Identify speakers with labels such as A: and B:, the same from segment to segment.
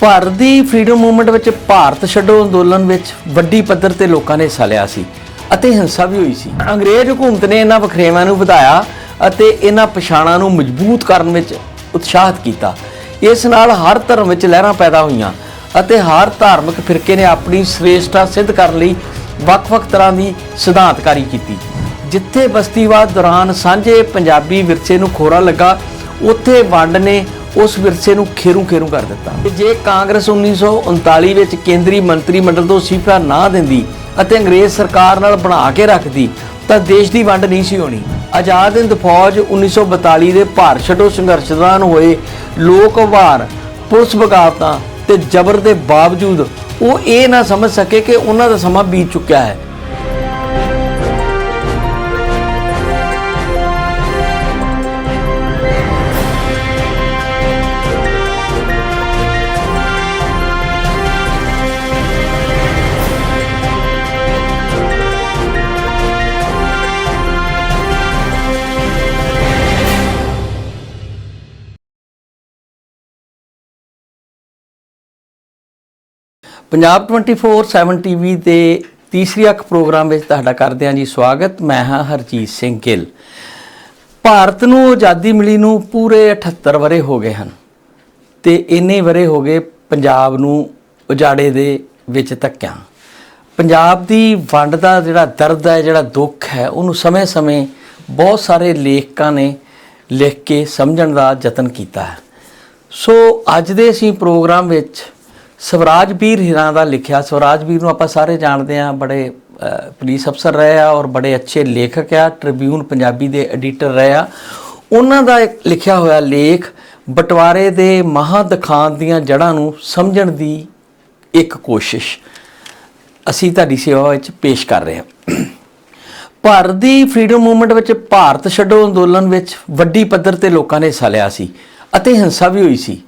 A: ਭਾਰਤ ਦੀ freedom movement ਵਿੱਚ ਭਾਰਤ ਛੱਡੋ ਅੰਦੋਲਨ ਵਿੱਚ ਵੱਡੀ ਪੱਧਰ ਤੇ ਲੋਕਾਂ ਨੇ ਹਿੱਸਾ ਲਿਆ ਸੀ ਅਤੇ ਹਿੰਸਾ ਵੀ ਹੋਈ ਸੀ। ਅੰਗਰੇਜ਼ ਹਕੂਮਤ ਨੇ ਇਹਨਾਂ ਵਖਰੇਵਾਂ ਨੂੰ ਵਧਾਇਆ ਅਤੇ ਇਹਨਾਂ ਪਛਾਣਾਂ ਨੂੰ ਮਜ਼ਬੂਤ ਕਰਨ ਵਿੱਚ ਉਤਸ਼ਾਹਿਤ ਕੀਤਾ। ਇਸ ਨਾਲ ਹਰ ਧਰਮ ਵਿੱਚ ਲਹਿਰਾਂ ਪੈਦਾ ਹੋਈਆਂ ਅਤੇ ਹਰ ਧਾਰਮਿਕ ਫਿਰਕੇ ਨੇ ਆਪਣੀ ਸ੍ਰੇਸ਼ਟਤਾ ਸਿੱਧ ਕਰਨ ਲਈ ਵੱਖ-ਵੱਖ ਤਰ੍ਹਾਂ ਦੀ ਸਿਧਾਂਤਕਾਰੀ ਕੀਤੀ। ਜਿੱਥੇ ਬਸਤੀਵਾਦ ਦੌਰਾਨ ਸਾਂਝੇ ਪੰਜਾਬੀ ਵਿਰਸੇ ਨੂੰ ਖੋਰਾ ਲੱਗਾ, ਉੱਥੇ ਵੰਡ ਨੇ ਉਸ ਵਿਰਸੇ ਨੂੰ ਖੇਰੂ ਖੇਰੂ ਕਰ ਦਿੱਤਾ। ਤੇ ਜੇ ਕਾਂਗਰਸ 1939 ਵਿੱਚ ਕੇਂਦਰੀ ਮੰਤਰੀ ਮੰਡਲ ਤੋਂ ਅਸਤੀਫਾ ਨਾ ਦਿੰਦੀ ਅਤੇ ਅੰਗਰੇਜ਼ ਸਰਕਾਰ ਨਾਲ ਬਣਾ ਕੇ ਰੱਖਦੀ, ਤਾਂ ਦੇਸ਼ ਦੀ ਵੰਡ ਨਹੀਂ ਸੀ ਹੋਣੀ। ਆਜ਼ਾਦ ਹਿੰਦ ਫੌਜ 1942 ਦੇ ਭਾਰਤ ਛੱਡੋ ਸੰਘਰਸ਼ ਦੌਰਾਨ ਹੋਏ ਲੋਕ ਵਾਰ, ਪੁਲਿਸ ਬਗਾਵਤਾਂ ਤੇ ਜ਼ਬਰ ਦੇ ਬਾਵਜੂਦ, ਉਹ ਇਹ ਨਾ ਸਮਝ ਸਕੇ ਕਿ ਉਹਨਾਂ ਦਾ ਸਮਾਂ ਬੀਤ ਚੁੱਕਿਆ ਹੈ। ਪੰਜਾਬ 24/7 ਟੀਵੀ ਦੇ ਤੀਸਰੀ ਅੱਖ ਪ੍ਰੋਗਰਾਮ ਵਿੱਚ ਤੁਹਾਡਾ ਕਰਦੇ ਹਾਂ ਜੀ ਸਵਾਗਤ। ਮੈਂ ਹਾਂ ਹਰਜੀਤ ਸਿੰਘ ਗਿੱਲ। ਭਾਰਤ ਨੂੰ ਆਜ਼ਾਦੀ ਮਿਲੀ ਨੂੰ ਪੂਰੇ 78 ਵਰੇ ਹੋ ਗਏ ਹਨ ਤੇ ਇੰਨੇ ਵਰੇ ਹੋ ਗਏ ਪੰਜਾਬ ਨੂੰ ਉਜਾੜੇ ਦੇ ਵਿੱਚ ਧੱਕਿਆ। ਪੰਜਾਬ ਦੀ ਵੰਡ ਦਾ ਜਿਹੜਾ ਦਰਦ ਹੈ, ਜਿਹੜਾ ਦੁੱਖ ਹੈ, ਉਹਨੂੰ ਸਮੇਂ-ਸਮੇਂ ਬਹੁਤ ਸਾਰੇ ਲੇਖਕਾਂ ਨੇ ਲਿਖ ਕੇ ਸਮਝਣ ਦਾ ਯਤਨ ਕੀਤਾ ਹੈ। ਸੋ ਅੱਜ ਦੇ ਅਸੀਂ ਪ੍ਰੋਗਰਾਮ ਵਿੱਚ ਸਵਰਾਜ ਵੀਰ ਹੀਰਾਂ ਦਾ ਲਿਖਿਆ ਸਵਰਾਜ ਵੀਰ ਨੂੰ ਆਪਾਂ ਸਾਰੇ ਜਾਣਦੇ ਹਾਂ, ਬੜੇ ਪੁਲਿਸ ਅਫਸਰ ਰਹੇ ਆ ਔਰ ਬੜੇ ਅੱਛੇ ਲੇਖਕ ਆ, ਟ੍ਰਿਬਿਊਨ ਪੰਜਾਬੀ ਦੇ ਐਡੀਟਰ ਰਹੇ ਆ। ਉਹਨਾਂ ਦਾ ਇੱਕ ਲਿਖਿਆ ਹੋਇਆ ਲੇਖ, ਬਟਵਾਰੇ ਦੇ ਮਹਾਦਖਾਨ ਦੀਆਂ ਜੜ੍ਹਾਂ ਨੂੰ ਸਮਝਣ ਦੀ ਇੱਕ ਕੋਸ਼ਿਸ਼। ਅਸੀਂ ਤੁਹਾਡੀ ਸੇਵਾ ਵਿੱਚ ਪੇਸ਼ ਕਰ ਰਹੇ ਹਾਂ। ਭਾਰਤ ਦੀ ਫਰੀडम ਮੂਵਮੈਂਟ ਵਿੱਚ ਭਾਰਤ ਛੱਡੋ ਅੰਦੋਲਨ ਵਿੱਚ ਵੱਡੀ ਪੱਧਰ ਤੇ ਲੋਕਾਂ ਨੇ ਹਿੱਸਾ ਲਿਆ ਸੀ ਅਤੇ ਹਿੰਸਾ ਵੀ ਹੋਈ ਸੀ।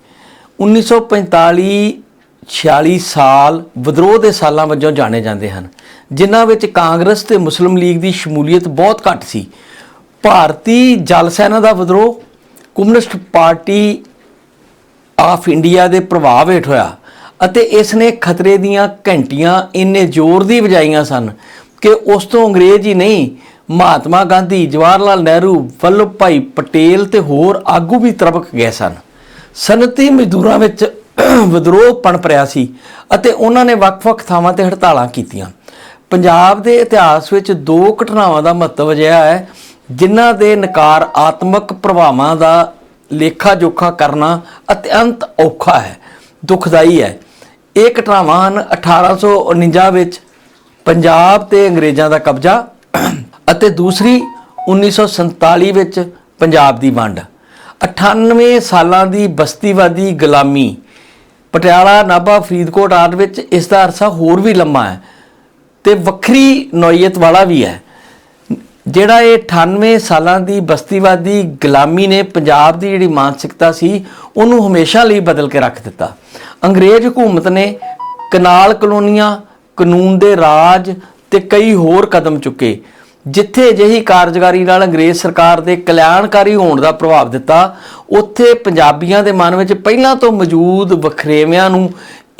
A: 1945 46 ਸਾਲ ਵਿਦਰੋਹ ਦੇ ਸਾਲਾਂ ਵਜੋਂ ਜਾਣੇ ਜਾਂਦੇ ਹਨ, ਜਿਨ੍ਹਾਂ ਵਿੱਚ ਕਾਂਗਰਸ ਤੇ ਮੁਸਲਿਮ ਲੀਗ ਦੀ ਸ਼ਮੂਲੀਅਤ ਬਹੁਤ ਘੱਟ ਸੀ। ਭਾਰਤੀ ਜਲ ਸੈਨਾ ਦਾ ਵਿਦਰੋਹ ਕਮਿਊਨਿਸਟ ਪਾਰਟੀ ਆਫ ਇੰਡੀਆ ਦੇ ਪ੍ਰਭਾਵ ਹੇਠ ਹੋਇਆ ਅਤੇ ਇਸ ਨੇ ਖਤਰੇ ਦੀਆਂ ਘੰਟੀਆਂ ਇੰਨੇ ਜ਼ੋਰ ਦੀ ਵਜਾਈਆਂ ਸਨ ਕਿ ਉਸ ਤੋਂ ਅੰਗਰੇਜ਼ ਹੀ ਨਹੀਂ, ਮਹਾਤਮਾ ਗਾਂਧੀ ਜਵਾਹਰ ਲਾਲ ਨਹਿਰੂ, ਵੱਲਭ ਭਾਈ ਪਟੇਲ ਤੇ ਹੋਰ ਆਗੂ ਵੀ ਤਰਬਕ ਗਏ ਸਨ। ਸਨਅਤੀ ਮਜ਼ਦੂਰਾਂ ਵਿੱਚ ਵਿਦਰੋਹ ਪਣਪ ਰਿਹਾ ਸੀ ਅਤੇ ਉਹਨਾਂ ਨੇ ਵੱਖ-ਵੱਖ ਥਾਵਾਂ ਤੇ ਹੜਤਾਲਾਂ ਕੀਤੀਆਂ। ਪੰਜਾਬ ਦੇ ਇਤਿਹਾਸ ਵਿੱਚ ਦੋ ਘਟਨਾਵਾਂ ਦਾ ਮਹੱਤਵ ਅਜਿਹਾ ਹੈ, ਜਿਨ੍ਹਾਂ ਦੇ ਨਕਾਰਾਤਮਕ ਪ੍ਰਭਾਵਾਂ ਦਾ ਲੇਖਾ ਜੋਖਾ ਕਰਨਾ ਅਤਿਅੰਤ ਔਖਾ ਹੈ, ਦੁਖਦਾਈ ਹੈ। ਇਹ ਘਟਨਾਵਾਂ ਹਨ 1849 ਵਿੱਚ ਪੰਜਾਬ ਤੇ ਅੰਗਰੇਜ਼ਾਂ ਦਾ ਕਬਜ਼ਾ ਅਤੇ ਦੂਸਰੀ 1947 ਵਿੱਚ ਪੰਜਾਬ ਦੀ ਵੰਡ। 98 ਸਾਲਾਂ ਦੀ ਬਸਤੀਵਾਦੀ ਗੁਲਾਮੀ ਪਟਿਆਲਾ, ਨਾਭਾ, ਫਰੀਦਕੋਟ ਆਦਿ ਵਿੱਚ ਇਸ ਦਾ ਅਰਸਾ ਹੋਰ ਵੀ ਲੰਮਾ ਹੈ ਤੇ ਵੱਖਰੀ ਨੌਈਅਤ ਵਾਲਾ ਵੀ ਹੈ। ਜਿਹੜਾ ਇਹ 98 ਸਾਲਾਂ ਦੀ ਬਸਤੀਵਾਦੀ ਗੁਲਾਮੀ ਨੇ ਪੰਜਾਬ ਦੀ ਜਿਹੜੀ ਮਾਨਸਿਕਤਾ ਸੀ, ਉਹਨੂੰ ਹਮੇਸ਼ਾ ਲਈ ਬਦਲ ਕੇ ਰੱਖ ਦਿੱਤਾ। ਅੰਗਰੇਜ਼ ਹਕੂਮਤ ਨੇ ਕਨਾਲ ਕਲੋਨੀਆਂ, ਕਾਨੂੰਨ ਦੇ ਰਾਜ ਤੇ ਕਈ ਹੋਰ ਕਦਮ ਚੁੱਕੇ। ਜਿੱਥੇ ਅਜਿਹੀ ਕਾਰਜਕਾਰੀ ਨਾਲ ਅੰਗਰੇਜ਼ ਸਰਕਾਰ ਦੇ ਕਲਿਆਣਕਾਰੀ ਹੋਣ ਦਾ ਪ੍ਰਭਾਵ ਦਿੱਤਾ, ਉੱਥੇ ਪੰਜਾਬੀਆਂ ਦੇ ਮਨ ਵਿੱਚ ਪਹਿਲਾਂ ਤੋਂ ਮੌਜੂਦ ਵਖਰੇਵਿਆਂ ਨੂੰ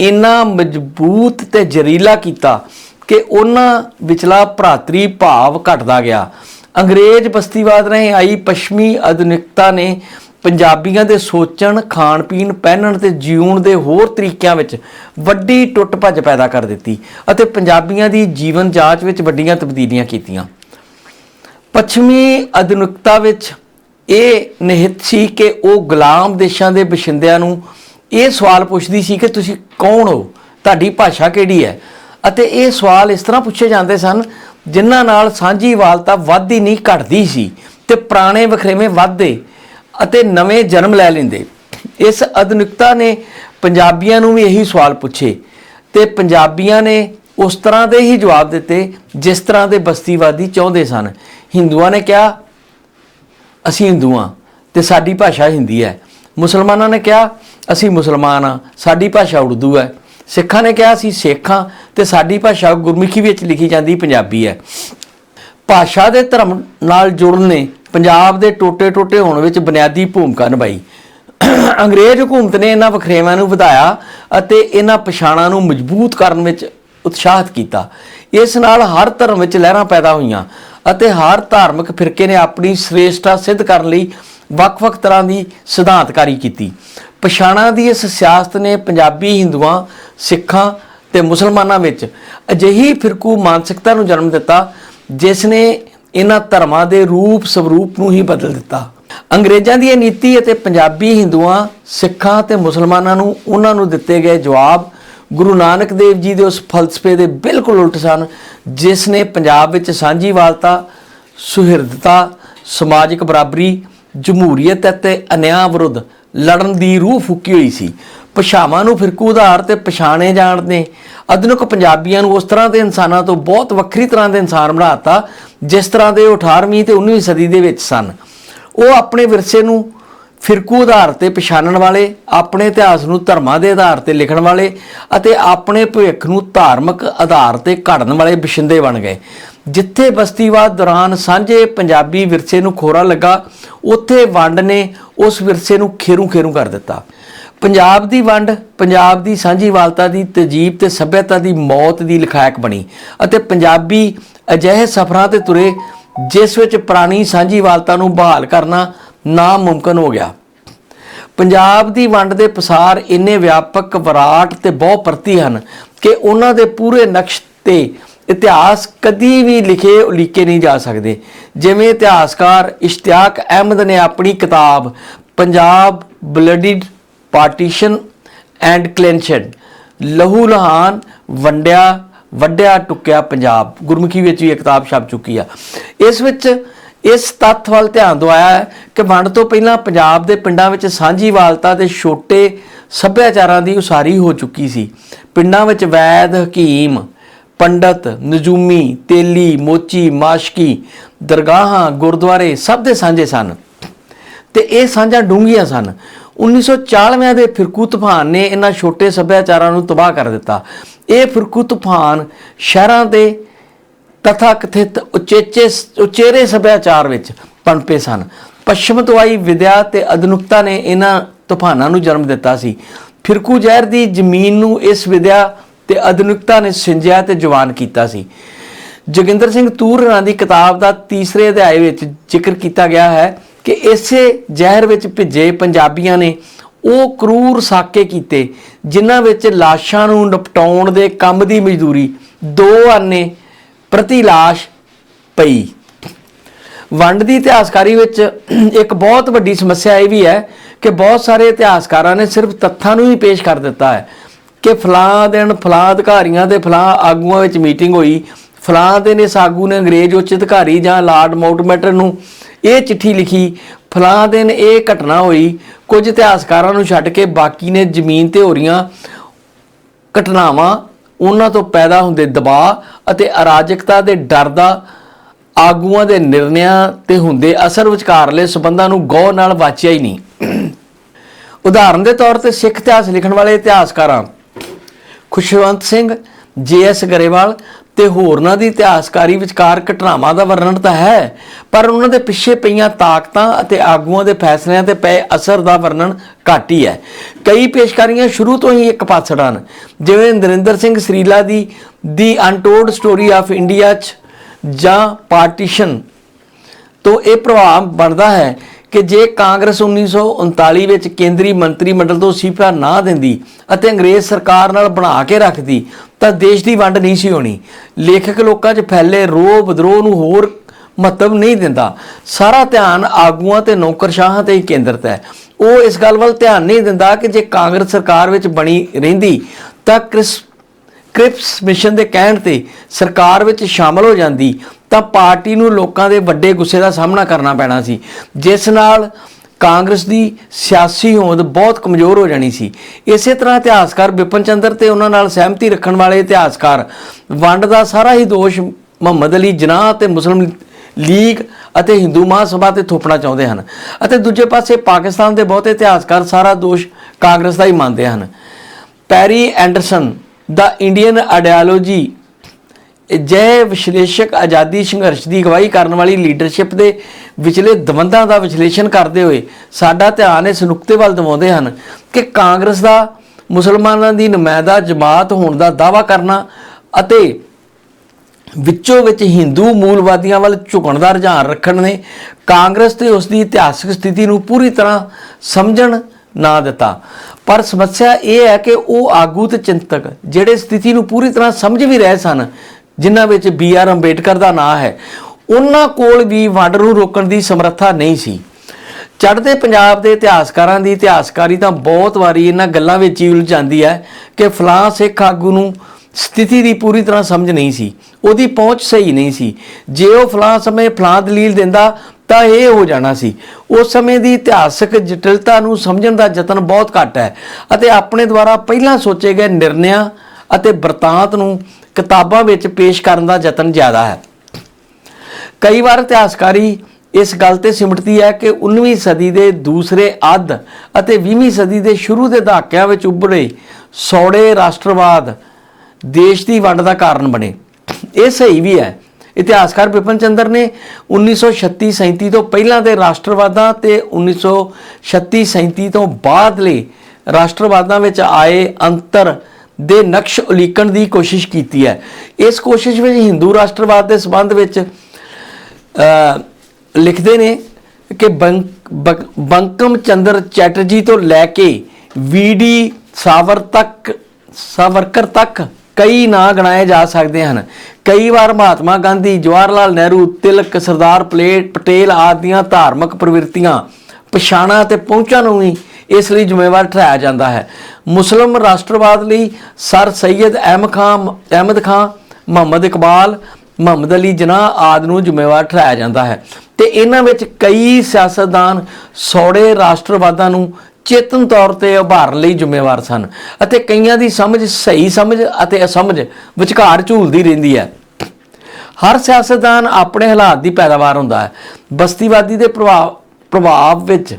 A: ਇੰਨਾ ਮਜ਼ਬੂਤ ਤੇ ਜ਼ਰੀਲਾ ਕੀਤਾ ਕਿ ਉਹਨਾਂ ਵਿਚਲਾ ਭਰਾਤਰੀ ਭਾਵ ਘਟਦਾ ਗਿਆ। ਅੰਗਰੇਜ਼ ਬਸਤੀਵਾਦ ਰਾਹੀਂ ਆਈ ਪੱਛਮੀ ਆਧੁਨਿਕਤਾ ਨੇ ਪੰਜਾਬੀਆਂ ਦੇ ਸੋਚਣ ਖਾਣ ਪੀਣ ਪਹਿਨਣ ਤੇ ਜਿਉਣ ਦੇ ਹੋਰ ਤਰੀਕਿਆਂ ਵਿੱਚ ਵੱਡੀ ਟੁੱਟ ਭੱਜ ਪੈਦਾ ਕਰ ਦਿੱਤੀ ਅਤੇ ਪੰਜਾਬੀਆਂ ਦੀ ਜੀਵਨ ਜਾਂਚ ਵਿੱਚ ਵੱਡੀਆਂ ਤਬਦੀਲੀਆਂ ਕੀਤੀਆਂ। ਪੱਛਮੀ ਆਧੁਨਿਕਤਾ ਵਿੱਚ ਇਹ ਨਿਹਿਤ ਸੀ ਕਿ ਉਹ ਗੁਲਾਮ ਦੇਸ਼ਾਂ ਦੇ ਵਸਿੰਦਿਆਂ ਨੂੰ ਇਹ ਸਵਾਲ ਪੁੱਛਦੀ ਸੀ ਕਿ ਤੁਸੀਂ ਕੌਣ ਹੋ? ਤੁਹਾਡੀ ਭਾਸ਼ਾ ਕਿਹੜੀ ਹੈ? ਅਤੇ ਇਹ ਸਵਾਲ ਇਸ ਤਰ੍ਹਾਂ ਪੁੱਛੇ ਜਾਂਦੇ ਸਨ, ਜਿਨ੍ਹਾਂ ਨਾਲ ਸਾਂਝੀ ਵਾਲਤਾ ਵੱਧਦੀ ਨਹੀਂ ਘਟਦੀ ਸੀ ਤੇ ਪੁਰਾਣੇ ਵਖਰੇਵੇਂ ਵੱਧਦੇ ਅਤੇ ਨਵੇਂ ਜਨਮ ਲੈ ਲੈਂਦੇ। ਇਸ ਆਧੁਨਿਕਤਾ ਨੇ ਪੰਜਾਬੀਆਂ ਨੂੰ ਵੀ ਇਹੀ ਸਵਾਲ ਪੁੱਛੇ ਤੇ ਪੰਜਾਬੀਆਂ ਨੇ ਉਸ ਤਰ੍ਹਾਂ ਦੇ ਹੀ ਜਵਾਬ ਦਿੱਤੇ ਜਿਸ ਤਰ੍ਹਾਂ ਦੇ ਬਸਤੀਵਾਦੀ ਚਾਹੁੰਦੇ ਸਨ। ਹਿੰਦੂਆਂ ਨੇ ਕਿਹਾ, ਅਸੀਂ ਹਿੰਦੂ ਹਾਂ ਤੇ ਸਾਡੀ ਭਾਸ਼ਾ ਹਿੰਦੀ ਹੈ। ਮੁਸਲਮਾਨਾਂ ਨੇ ਕਿਹਾ, ਅਸੀਂ ਮੁਸਲਮਾਨ ਹਾਂ, ਸਾਡੀ ਭਾਸ਼ਾ ਉਰਦੂ ਹੈ। ਸਿੱਖਾਂ ਨੇ ਕਿਹਾ, ਅਸੀਂ ਸਿੱਖ ਹਾਂ ਤੇ ਸਾਡੀ ਭਾਸ਼ਾ ਗੁਰਮੁਖੀ ਵਿੱਚ ਲਿਖੀ ਜਾਂਦੀ ਪੰਜਾਬੀ ਹੈ। ਭਾਸ਼ਾ ਦੇ ਧਰਮ ਨਾਲ ਜੁੜਨ ਨੇ ਪੰਜਾਬ ਦੇ ਟੋਟੇ-ਟੋਟੇ ਹੋਣ ਵਿੱਚ ਬੁਨਿਆਦੀ ਭੂਮਿਕਾ ਨਿਭਾਈ। ਅੰਗਰੇਜ਼ ਹਕੂਮਤ ਨੇ ਇਹਨਾਂ ਵਖਰੇਵਾਂ ਨੂੰ ਵਧਾਇਆ ਅਤੇ ਇਹਨਾਂ ਪਛਾਣਾਂ ਨੂੰ ਮਜ਼ਬੂਤ ਕਰਨ ਵਿੱਚ ਉਤਸ਼ਾਹਿਤ ਕੀਤਾ। ਇਸ ਨਾਲ ਹਰ ਧਰਮ ਵਿੱਚ ਲਹਿਰਾਂ ਪੈਦਾ ਹੋਈਆਂ ਅਤੇ ਹਰ ਧਾਰਮਿਕ ਫਿਰਕੇ ਨੇ ਆਪਣੀ ਸ੍ਰੇਸ਼ਟਤਾ ਸਿੱਧ ਕਰਨ ਲਈ ਵੱਖ-ਵੱਖ ਤਰ੍ਹਾਂ ਦੀ ਸਿਧਾਂਤਕਾਰੀ ਕੀਤੀ। ਪਛਾਣਾਂ ਦੀ ਇਸ ਸਿਆਸਤ ਨੇ ਪੰਜਾਬੀ, ਹਿੰਦੂਆਂ, ਸਿੱਖਾਂ ਤੇ ਮੁਸਲਮਾਨਾਂ ਵਿੱਚ ਅਜਿਹੀ ਫਿਰਕੂ ਮਾਨਸਿਕਤਾ ਨੂੰ ਜਨਮ ਦਿੱਤਾ, ਜਿਸ ਨੇ ਇਹਨਾਂ ਧਰਮਾਂ ਦੇ ਰੂਪ ਸਵਰੂਪ ਨੂੰ ਹੀ ਬਦਲ ਦਿੱਤਾ। ਅੰਗਰੇਜ਼ਾਂ ਦੀ ਇਹ ਨੀਤੀ ਅਤੇ ਪੰਜਾਬੀ, ਹਿੰਦੂਆਂ, ਸਿੱਖਾਂ ਤੇ ਮੁਸਲਮਾਨਾਂ ਨੂੰ ਉਹਨਾਂ ਨੂੰ ਦਿੱਤੇ ਗਏ ਜਵਾਬ ਗੁਰੂ ਨਾਨਕ ਦੇਵ ਜੀ ਦੇ ਉਸ ਫਲਸਫੇ ਦੇ ਬਿਲਕੁਲ ਉਲਟ ਸਨ, ਜਿਸ ਨੇ ਪੰਜਾਬ ਵਿੱਚ ਸਾਂਝੀਵਾਲਤਾ, ਸੁਹਿਰਦਤਾ, ਸਮਾਜਿਕ ਬਰਾਬਰੀ, ਜਮਹੂਰੀਅਤ ਅਤੇ ਅਨਿਆਂ ਵਿਰੁੱਧ ਲੜਨ ਦੀ ਰੂਹ ਫੂਕੀ ਹੋਈ ਸੀ। ਭਾਸ਼ਾਵਾਂ ਨੂੰ ਫਿਰਕੂ ਆਧਾਰ ਤੇ ਪਛਾਣੇ ਜਾਣ ਨੇ। ਆਧੁਨਿਕ ਪੰਜਾਬੀਆਂ ਨੂੰ ਉਸ ਤਰ੍ਹਾਂ ਦੇ ਇਨਸਾਨਾਂ ਤੋਂ ਬਹੁਤ ਵੱਖਰੀ ਤਰ੍ਹਾਂ ਦੇ ਇਨਸਾਨ ਬਣਾਤਾ ਜਿਸ ਤਰ੍ਹਾਂ ਦੇ ਉਹ 18ਵੀਂ ਤੇ 19ਵੀਂ ਸਦੀ ਦੇ ਵਿੱਚ ਸਨ। ਉਹ ਆਪਣੇ ਵਿਰਸੇ ਨੂੰ ਫਿਰਕੂ ਆਧਾਰ ਤੇ ਪਛਾਣਨ ਵਾਲੇ, ਆਪਣੇ ਇਤਿਹਾਸ ਨੂੰ ਧਰਮਾਂ ਦੇ ਆਧਾਰ ਤੇ ਲਿਖਣ ਵਾਲੇ ਅਤੇ ਆਪਣੇ ਭਵਿੱਖ ਨੂੰ ਧਾਰਮਿਕ ਆਧਾਰ ਤੇ ਘੜਨ ਵਾਲੇ ਬਿਸ਼ਿੰਦੇ ਬਣ ਗਏ। ਜਿੱਥੇ ਬਸਤੀਵਾਦ ਦੌਰਾਨ ਸਾਂਝੇ ਪੰਜਾਬੀ ਵਿਰਸੇ ਨੂੰ ਖੋਰਾ ਲੱਗਾ, ਉੱਥੇ ਵੰਡ ਨੇ ਉਸ ਵਿਰਸੇ ਨੂੰ ਖੇਰੂ ਖੇਰੂ ਕਰ ਦਿੱਤਾ। ਪੰਜਾਬ ਦੀ ਵੰਡ, ਪੰਜਾਬ ਦੀ ਸਾਂਝੀਵਾਲਤਾ ਦੀ ਤਜੀਬ ਤੇ ਸੱਭਿਅਤਾ ਦੀ ਮੌਤ ਦੀ ਲਿਖਾਇਕ ਬਣੀ ਅਤੇ ਪੰਜਾਬੀ ਅਜਿਹੇ ਸਫ਼ਰਾਂ ਤੇ ਤੁਰੇ, ਜਿਸ ਵਿੱਚ ਪੁਰਾਣੀ ਸਾਂਝੀਵਾਲਤਾ ਨੂੰ ਬਹਾਲ ਕਰਨਾ ਨਾਮੁਮਕਨ ਹੋ ਗਿਆ। ਪੰਜਾਬ ਦੀ ਵੰਡ ਦੇ ਪਸਾਰ ਇੰਨੇ ਵਿਆਪਕ, ਵਿਰਾਟ ਤੇ ਬਹੁ ਪ੍ਰਤੀ ਹਨ ਕਿ ਉਹਨਾਂ ਦੇ ਪੂਰੇ ਨਕਸ਼ ਤੇ ਇਤਿਹਾਸ ਕਦੀ ਵੀ ਲਿਖੇ, ਉਲੀਕੇ ਨਹੀਂ ਜਾ ਸਕਦੇ। ਜਿਵੇਂ ਇਤਿਹਾਸਕਾਰ ਇਸ਼ਤਿਆਕ ਅਹਿਮਦ ਨੇ ਆਪਣੀ ਕਿਤਾਬ Punjab bloodied partition and cleansed ਲਹੂ ਲਹਾਨ, ਵੰਡਿਆ, ਵੱਡਿਆ, ਟੁੱਕਿਆ ਪੰਜਾਬ, ਗੁਰਮੁਖੀ ਵਿੱਚ ਵੀ ਇਹ ਕਿਤਾਬ ਛਪ ਚੁੱਕੀ ਆ। ਇਸ ਵਿੱਚ ਇਸ ਤੱਥ ਵੱਲ ਧਿਆਨ ਦਵਾਇਆ ਹੈ ਕਿ ਵੰਡ ਤੋਂ ਪਹਿਲਾਂ ਪੰਜਾਬ ਦੇ ਪਿੰਡਾਂ ਵਿੱਚ ਸਾਂਝੀਵਾਲਤਾ ਦੇ ਛੋਟੇ ਸੱਭਿਆਚਾਰਾਂ ਦੀ ਉਸਾਰੀ ਹੋ ਚੁੱਕੀ ਸੀ। ਪਿੰਡਾਂ ਵਿੱਚ ਵੈਦ, ਹਕੀਮ, ਪੰਡਤ, ਨਜੂਮੀ, ਤੇਲੀ, ਮੋਚੀ, ਮਾਸ਼ਕੀ, ਦਰਗਾਹਾਂ, ਗੁਰਦੁਆਰੇ ਸਭ ਦੇ ਸਾਂਝੇ ਸਨ ਤੇ ਇਹ ਸਾਂਝਾਂ ਡੂੰਘੀਆਂ ਸਨ। 1940ਵਿਆਂ ਦੇ ਫਿਰਕੂ ਤੂਫਾਨ ਨੇ ਇਹਨਾਂ ਛੋਟੇ ਸੱਭਿਆਚਾਰਾਂ ਨੂੰ ਤਬਾਹ ਕਰ ਦਿੱਤਾ। ਇਹ ਫਿਰਕੂ ਤੂਫਾਨ ਸ਼ਹਿਰਾਂ ਦੇ ਤਥਾ ਕਥਿਤ ਉਚੇਚੇ ਉਚੇਰੇ ਸੱਭਿਆਚਾਰ ਵਿੱਚ ਪਣਪੇ ਸਨ। ਪੱਛਮ ਤੋਂ ਆਈ ਵਿਦਿਆ ਤੇ ਆਧੁਨਿਕਤਾ ਨੇ ਇਹਨਾਂ ਤੂਫਾਨਾਂ ਨੂੰ ਜਨਮ ਦਿੱਤਾ ਸੀ। ਫਿਰਕੂ ਜ਼ਹਿਰ ਦੀ ਜ਼ਮੀਨ ਨੂੰ ਇਸ ਵਿਦਿਆ ਤੇ ਆਧੁਨਿਕਤਾ ਨੇ ਸਿੰਜਿਆ ਤੇ ਜਵਾਨ ਕੀਤਾ ਸੀ। ਜੋਗਿੰਦਰ ਸਿੰਘ ਤੂਰ ਰਾਂ ਦੀ ਕਿਤਾਬ ਦਾ ਤੀਸਰੇ ਅਧਿਆਏ ਵਿੱਚ ਜ਼ਿਕਰ ਕੀਤਾ ਗਿਆ ਹੈ ਕਿ ਇਸੇ ਜ਼ਹਿਰ ਵਿੱਚ ਭਿੱਜੇ ਪੰਜਾਬੀਆਂ ਨੇ ਉਹ ਕਰੂਰ ਸਾਕੇ ਕੀਤੇ, ਜਿਨ੍ਹਾਂ ਵਿੱਚ ਲਾਸ਼ਾਂ ਨੂੰ ਨਿਪਟਾਉਣ ਦੇ ਕੰਮ ਦੀ ਮਜ਼ਦੂਰੀ ਦੋ ਆਨੇ ਪ੍ਰਤੀ ਲਾਸ਼ ਪਈ। ਵੰਡ ਦੀ ਇਤਿਹਾਸਕਾਰੀ ਵਿੱਚ ਇੱਕ ਬਹੁਤ ਵੱਡੀ ਸਮੱਸਿਆ ਇਹ ਵੀ ਹੈ ਕਿ ਬਹੁਤ ਸਾਰੇ ਇਤਿਹਾਸਕਾਰਾਂ ਨੇ ਸਿਰਫ ਤੱਥਾਂ ਨੂੰ ਹੀ ਪੇਸ਼ ਕਰ ਦਿੱਤਾ ਹੈ ਕਿ ਫਲਾਂ ਦਿਨ ਫਲਾਂ ਅਧਿਕਾਰੀਆਂ ਤੇ ਫਲਾਂ ਆਗੂਆਂ ਵਿੱਚ ਮੀਟਿੰਗ ਹੋਈ। ਫਲਾਂ ਦਿਨ ਇਸ ਆਗੂ ਨੇ ਅੰਗਰੇਜ਼ ਉੱਚ ਅਧਿਕਾਰੀ ਜਾਂ ਲਾਰਡ ਮਾਊਂਟਬੈਟਨ ਨੂੰ ਇਹ ਚਿੱਠੀ ਲਿਖੀ ਫਲਾਂ ਦਿਨ ਇਹ ਘਟਨਾ ਹੋਈ, ਕੁਝ ਇਤਿਹਾਸਕਾਰਾਂ ਨੂੰ ਛੱਡ ਕੇ ਬਾਕੀ ਨੇ ਜ਼ਮੀਨ ਤੇ ਹੋ ਰਹੀਆਂ ਘਟਨਾਵਾਂ ਉਹਨਾਂ ਤੋਂ ਪੈਦਾ ਹੁੰਦੇ ਦਬਾਅ ਅਤੇ ਅਰਾਜਕਤਾ ਦੇ ਡਰ ਦਾ ਆਗੂਆਂ ਦੇ ਨਿਰਣਿਆਂ ਤੇ ਹੁੰਦੇ ਅਸਰ ਵਿਚਕਾਰਲੇ ਸਬੰਧਾਂ ਨੂੰ ਗੌਰ ਨਾਲ ਵਾਚਿਆ ਹੀ ਨਹੀਂ। ਉਦਾਹਰਨ ਦੇ ਤੌਰ ਤੇ ਸਿੱਖ ਇਤਿਹਾਸ ਲਿਖਣ ਵਾਲੇ ਇਤਿਹਾਸਕਾਰਾਂ ਖੁਸ਼ਵੰਤ ਸਿੰਘ ਜੀਐਸ ਗਰੇਵਾਲ ਤੇ ਹੋਰਨਾਂ ਦੀ ਇਤਿਹਾਸਕਾਰੀ ਵਿਚਕਾਰ ਘਟਨਾਵਾਂ ਦਾ ਵਰਣਨ ਤਾਂ ਹੈ, ਪਰ ਉਹਨਾਂ ਦੇ ਪਿੱਛੇ ਪਈਆਂ ਤਾਕਤਾਂ ਅਤੇ ਆਗੂਆਂ ਦੇ ਫੈਸਲਿਆਂ ਤੇ ਪਏ ਅਸਰ ਦਾ ਵਰਣਨ ਘੱਟ ਹੀ ਹੈ। ਕਈ ਪੇਸ਼ਕਾਰੀਆਂ ਸ਼ੁਰੂ ਤੋਂ ਹੀ ਇੱਕ ਪਾਸੜ ਹਨ, ਜਿਵੇਂ ਨਰਿੰਦਰ ਸਿੰਘ ਸਰੀਲਾ ਦੀ ਦੀ ਅਨਟੋਲਡ ਸਟੋਰੀ ਆਫ ਇੰਡੀਆ ਚ ਜਾਂ ਪਾਰਟੀਸ਼ਨ ਤੋਂ ਇਹ ਪ੍ਰਭਾਵ ਬਣਦਾ ਹੈ ਕਿ ਜੇ ਕਾਂਗਰਸ 1939 ਵਿੱਚ ਕੇਂਦਰੀ ਮੰਤਰੀ ਮੰਡਲ ਤੋਂ ਅਸਤੀਫਾ ਨਾ ਦਿੰਦੀ ਅਤੇ ਅੰਗਰੇਜ਼ ਸਰਕਾਰ ਨਾਲ ਬਣਾ ਕੇ ਰੱਖਦੀ, ਤਾਂ ਦੇਸ਼ ਦੀ ਵੰਡ ਨਹੀਂ ਸੀ ਹੋਣੀ। ਲੇਖਕ ਲੋਕਾਂ 'ਚ ਫੈਲੇ ਰੋਹ ਵਿਦਰੋਹ ਨੂੰ ਹੋਰ ਮਹੱਤਵ ਨਹੀਂ ਦਿੰਦਾ। ਸਾਰਾ ਧਿਆਨ ਆਗੂਆਂ ਤੇ ਨੌਕਰਸ਼ਾਹਾਂ ਤੇ ਹੀ ਕੇਂਦਰਿਤ ਹੈ। ਉਹ ਇਸ ਗੱਲ ਵੱਲ ਧਿਆਨ ਨਹੀਂ ਦਿੰਦਾ ਕਿ ਜੇ ਕਾਂਗਰਸ ਸਰਕਾਰ ਵਿੱਚ ਬਣੀ ਰਹਿੰਦੀ, ਤਾਂ ਕ੍ਰਿਸ, ਕ੍ਰਿਪਸ ਮਿਸ਼ਨ ਦੇ ਕਹਿਣ ਤੇ ਸਰਕਾਰ ਵਿੱਚ ਸ਼ਾਮਲ ਹੋ ਜਾਂਦੀ। ਤਾਂ ਪਾਰਟੀ ਨੂੰ ਲੋਕਾਂ ਦੇ ਵੱਡੇ ਗੁੱਸੇ ਦਾ ਸਾਹਮਣਾ ਕਰਨਾ ਪੈਣਾ ਸੀ। ਜਿਸ ਨਾਲ ਕਾਂਗਰਸ ਦੀ ਸਿਆਸੀ ਹੋਂਦ ਬਹੁਤ ਕਮਜ਼ੋਰ ਹੋ ਜਾਣੀ ਸੀ। ਇਸੇ ਤਰ੍ਹਾਂ ਇਤਿਹਾਸਕਾਰ ਵਿਪਨ ਚੰਦਰ ਤੇ ਉਹਨਾਂ ਨਾਲ ਸਹਿਮਤੀ ਰੱਖਣ ਵਾਲੇ ਇਤਿਹਾਸਕਾਰ ਵੰਡ ਦਾ ਸਾਰਾ ਹੀ ਦੋਸ਼ ਮੁਹੰਮਦ ਅਲੀ ਜਨਾਹ ਤੇ ਮੁਸਲਿਮ ਲੀਗ ਅਤੇ ਹਿੰਦੂ ਮਹਾਸਭਾ ਤੇ ਥੋਪਣਾ ਚਾਹੁੰਦੇ ਹਨ ਅਤੇ ਦੂਜੇ ਪਾਸੇ ਪਾਕਿਸਤਾਨ ਦੇ ਬਹੁਤੇ ਇਤਿਹਾਸਕਾਰ ਸਾਰਾ ਦੋਸ਼ ਕਾਂਗਰਸ ਦਾ ਹੀ ਮੰਨਦੇ ਹਨ। ਪੈਰੀ ਐਂਡਰਸਨ ਦਾ ਇੰਡੀਅਨ ਆਈਡੀਓਲੋਜੀ ਜੈ ਵਿਸ਼ਲੇਸ਼ਕ ਆਜ਼ਾਦੀ ਸੰਘਰਸ਼ ਦੀ ਅਗਵਾਈ ਕਰਨ ਵਾਲੀ ਲੀਡਰਸ਼ਿਪ ਦੇ ਵਿਚਲੇ ਦਵੰਦਾਂ ਦਾ ਵਿਸ਼ਲੇਸ਼ਣ ਕਰਦੇ ਹੋਏ ਸਾਡਾ ਧਿਆਨ ਇਸ ਨੁਕਤੇ ਵੱਲ ਦਿਵਾਉਂਦੇ ਹਨ ਕਿ ਕਾਂਗਰਸ ਦਾ, ਮੁਸਲਮਾਨਾਂ ਦੀ ਨੁਮਾਇੰਦਾ ਜਮਾਤ ਹੋਣ ਦਾ ਦਾਅਵਾ ਕਰਨਾ ਅਤੇ ਵਿੱਚੋਂ ਵਿੱਚ ਹਿੰਦੂ ਮੂਲਵਾਦੀਆਂ ਵੱਲ ਝੁਕਣ ਦਾ ਰੁਝਾਨ ਰੱਖਣ ਨੇ ਕਾਂਗਰਸ ਤੇ ਉਸ ਦੀ ਇਤਿਹਾਸਕ ਸਥਿਤੀ ਨੂੰ ਪੂਰੀ ਤਰ੍ਹਾਂ ਸਮਝਣ ਨਾ ਦਿੱਤਾ। ਪਰ ਸਮੱਸਿਆ ਇਹ ਹੈ ਕਿ ਉਹ ਆਗੂ ਤੇ ਚਿੰਤਕ, ਜਿਹੜੇ ਸਥਿਤੀ ਨੂੰ ਪੂਰੀ ਤਰ੍ਹਾਂ ਸਮਝ ਵੀ ਰਹੇ ਸਨ ਜਿਨ੍ਹਾਂ ਵਿੱਚ ਬੀ ਆਰ ਅੰਬੇਡਕਰ ਦਾ ਨਾਂ ਹੈ, ਉਹਨਾਂ ਕੋਲ ਵੀ ਵੰਡ ਨੂੰ ਰੋਕਣ ਦੀ ਸਮਰੱਥਾ ਨਹੀਂ ਸੀ। ਚੜ੍ਹਦੇ ਪੰਜਾਬ ਦੇ ਇਤਿਹਾਸਕਾਰਾਂ ਦੀ ਇਤਿਹਾਸਕਾਰੀ ਤਾਂ ਬਹੁਤ ਵਾਰੀ ਇਹਨਾਂ ਗੱਲਾਂ ਵਿੱਚ ਹੀ ਉਲਝ ਹੈ ਕਿ ਫਲਾਂ ਸਿੱਖ ਆਗੂ ਨੂੰ ਸਥਿਤੀ ਦੀ ਪੂਰੀ ਤਰ੍ਹਾਂ ਸਮਝ ਨਹੀਂ ਸੀ, ਉਹਦੀ ਪਹੁੰਚ ਸਹੀ ਨਹੀਂ ਸੀ। ਜੇ ਉਹ ਫਲਾਂ ਸਮੇਂ ਫਲਾਂ ਦਲੀਲ ਦਿੰਦਾ ਤਾਂ ਇਹ ਹੋ ਜਾਣਾ ਸੀ। ਉਸ ਸਮੇਂ ਦੀ ਇਤਿਹਾਸਕ ਜਟਿਲਤਾ ਨੂੰ ਸਮਝਣ ਦਾ ਯਤਨ ਬਹੁਤ ਘੱਟ ਹੈ ਅਤੇ ਆਪਣੇ ਦੁਆਰਾ ਪਹਿਲਾਂ ਸੋਚੇ ਗਏ ਨਿਰਣਿਆਂ ਅਤੇ ਬਰਤਾਂਤ ਨੂੰ ਕਿਤਾਬਾਂ ਵਿੱਚ ਪੇਸ਼ ਕਰਨ ਦਾ ਯਤਨ ਜ਼ਿਆਦਾ ਹੈ। ਕਈ ਵਾਰ ਇਤਿਹਾਸਕਾਰੀ ਇਸ ਗੱਲ ਤੇ ਸਿਮਟਦੀ ਹੈ ਕਿ 19ਵੀਂ ਸਦੀ ਦੇ ਦੂਸਰੇ ਅੱਧ ਅਤੇ 20ਵੀਂ ਸਦੀ ਦੇ ਸ਼ੁਰੂ ਦੇ ਦਹਾਕਿਆਂ ਵਿੱਚ ਉੱਭਰੇ ਸੌੜੇ ਰਾਸ਼ਟਰਵਾਦ ਦੇਸ਼ ਦੀ ਵੰਡ ਦਾ ਕਾਰਨ ਬਣੇ। ਇਹ ਸਹੀ ਵੀ ਹੈ। ਇਤਿਹਾਸਕਾਰ ਵਿਪਨ ਚੰਦਰ ਨੇ 1936-37 ਤੋਂ ਪਹਿਲਾਂ ਦੇ ਰਾਸ਼ਟਰਵਾਦਾਂ ਤੇ 1936-37 ਤੋਂ ਬਾਅਦ ਲਈ ਰਾਸ਼ਟਰਵਾਦਾਂ ਵਿੱਚ ਆਏ ਅੰਤਰ ਦੇ ਨਕਸ਼ ਉਲੀਕਣ ਦੀ ਕੋਸ਼ਿਸ਼ ਕੀਤੀ ਹੈ। ਇਸ ਕੋਸ਼ਿਸ਼ ਵਿੱਚ ਹਿੰਦੂ ਰਾਸ਼ਟਰਵਾਦ ਦੇ ਸੰਬੰਧ ਵਿੱਚ ਲਿਖਦੇ ਨੇ ਕਿ ਬੰਕ- ਬੰਕ- ਬੰਕਮ ਚੰਦਰ ਚੈਟਰਜੀ ਤੋਂ ਲੈ ਕੇ ਵੀਡੀ ਸਾਵਰ ਤੱਕ, ਸਾਵਰਕਰ ਤੱਕ ਕਈ ਨਾਂ ਗਣਾਏ ਜਾ ਸਕਦੇ ਹਨ। ਕਈ ਵਾਰ ਮਹਾਤਮਾ ਗਾਂਧੀ ਜਵਾਹਰ ਲਾਲ ਨਹਿਰੂ, ਤਿਲਕ, ਸਰਦਾਰ ਪਲੇਟ ਪਟੇਲ ਆਦਿ ਦੀਆਂ ਧਾਰਮਿਕ ਪ੍ਰਵਿਰਤੀਆਂ, ਪਛਾਣਾਂ ਤੇ ਪਹੁੰਚਾਂ ਨੂੰ ਵੀ ਇਸ ਲਈ ਜ਼ਿੰਮੇਵਾਰ ਠਹਿਰਾਇਆ ਜਾਂਦਾ ਹੈ। ਮੁਸਲਮ ਰਾਸ਼ਟਰਵਾਦ ਲਈ ਸਰ ਸੈਯਦ ਅਹਿਮ ਖਾਨ, ਅਹਿਮਦ ਖਾਨ, ਮੁਹੰਮਦ ਇਕਬਾਲ, ਮੁਹੰਮਦ ਅਲੀ ਜਨਾਹ ਆਦਿ ਨੂੰ ਜ਼ਿੰਮੇਵਾਰ ਠਹਿਰਾਇਆ ਜਾਂਦਾ ਹੈ। ਤੇ ਇਹਨਾਂ ਵਿੱਚ ਕਈ ਸਿਆਸਤਦਾਨ ਸੌੜੇ ਰਾਸ਼ਟਰਵਾਦਾਂ ਨੂੰ ਚੇਤਨ ਤੌਰ ਤੇ ਉਭਾਰਨ ਲਈ ਜ਼ਿੰਮੇਵਾਰ ਸਨ ਅਤੇ ਕਈਆਂ ਦੀ ਸਮਝ ਸਹੀ ਸਮਝ ਅਤੇ ਅਸਮਝ ਵਿਚਕਾਰ ਝੂਲਦੀ ਰਹਿੰਦੀ ਹੈ। ਹਰ ਸਿਆਸਤਦਾਨ ਆਪਣੇ ਹਾਲਾਤ ਦੀ ਪੈਦਾਵਾਰ ਹੁੰਦਾ ਹੈ। ਬਸਤੀਵਾਦੀ ਦੇ ਪ੍ਰਭਾਵ ਪ੍ਰਭਾਵ ਵਿੱਚ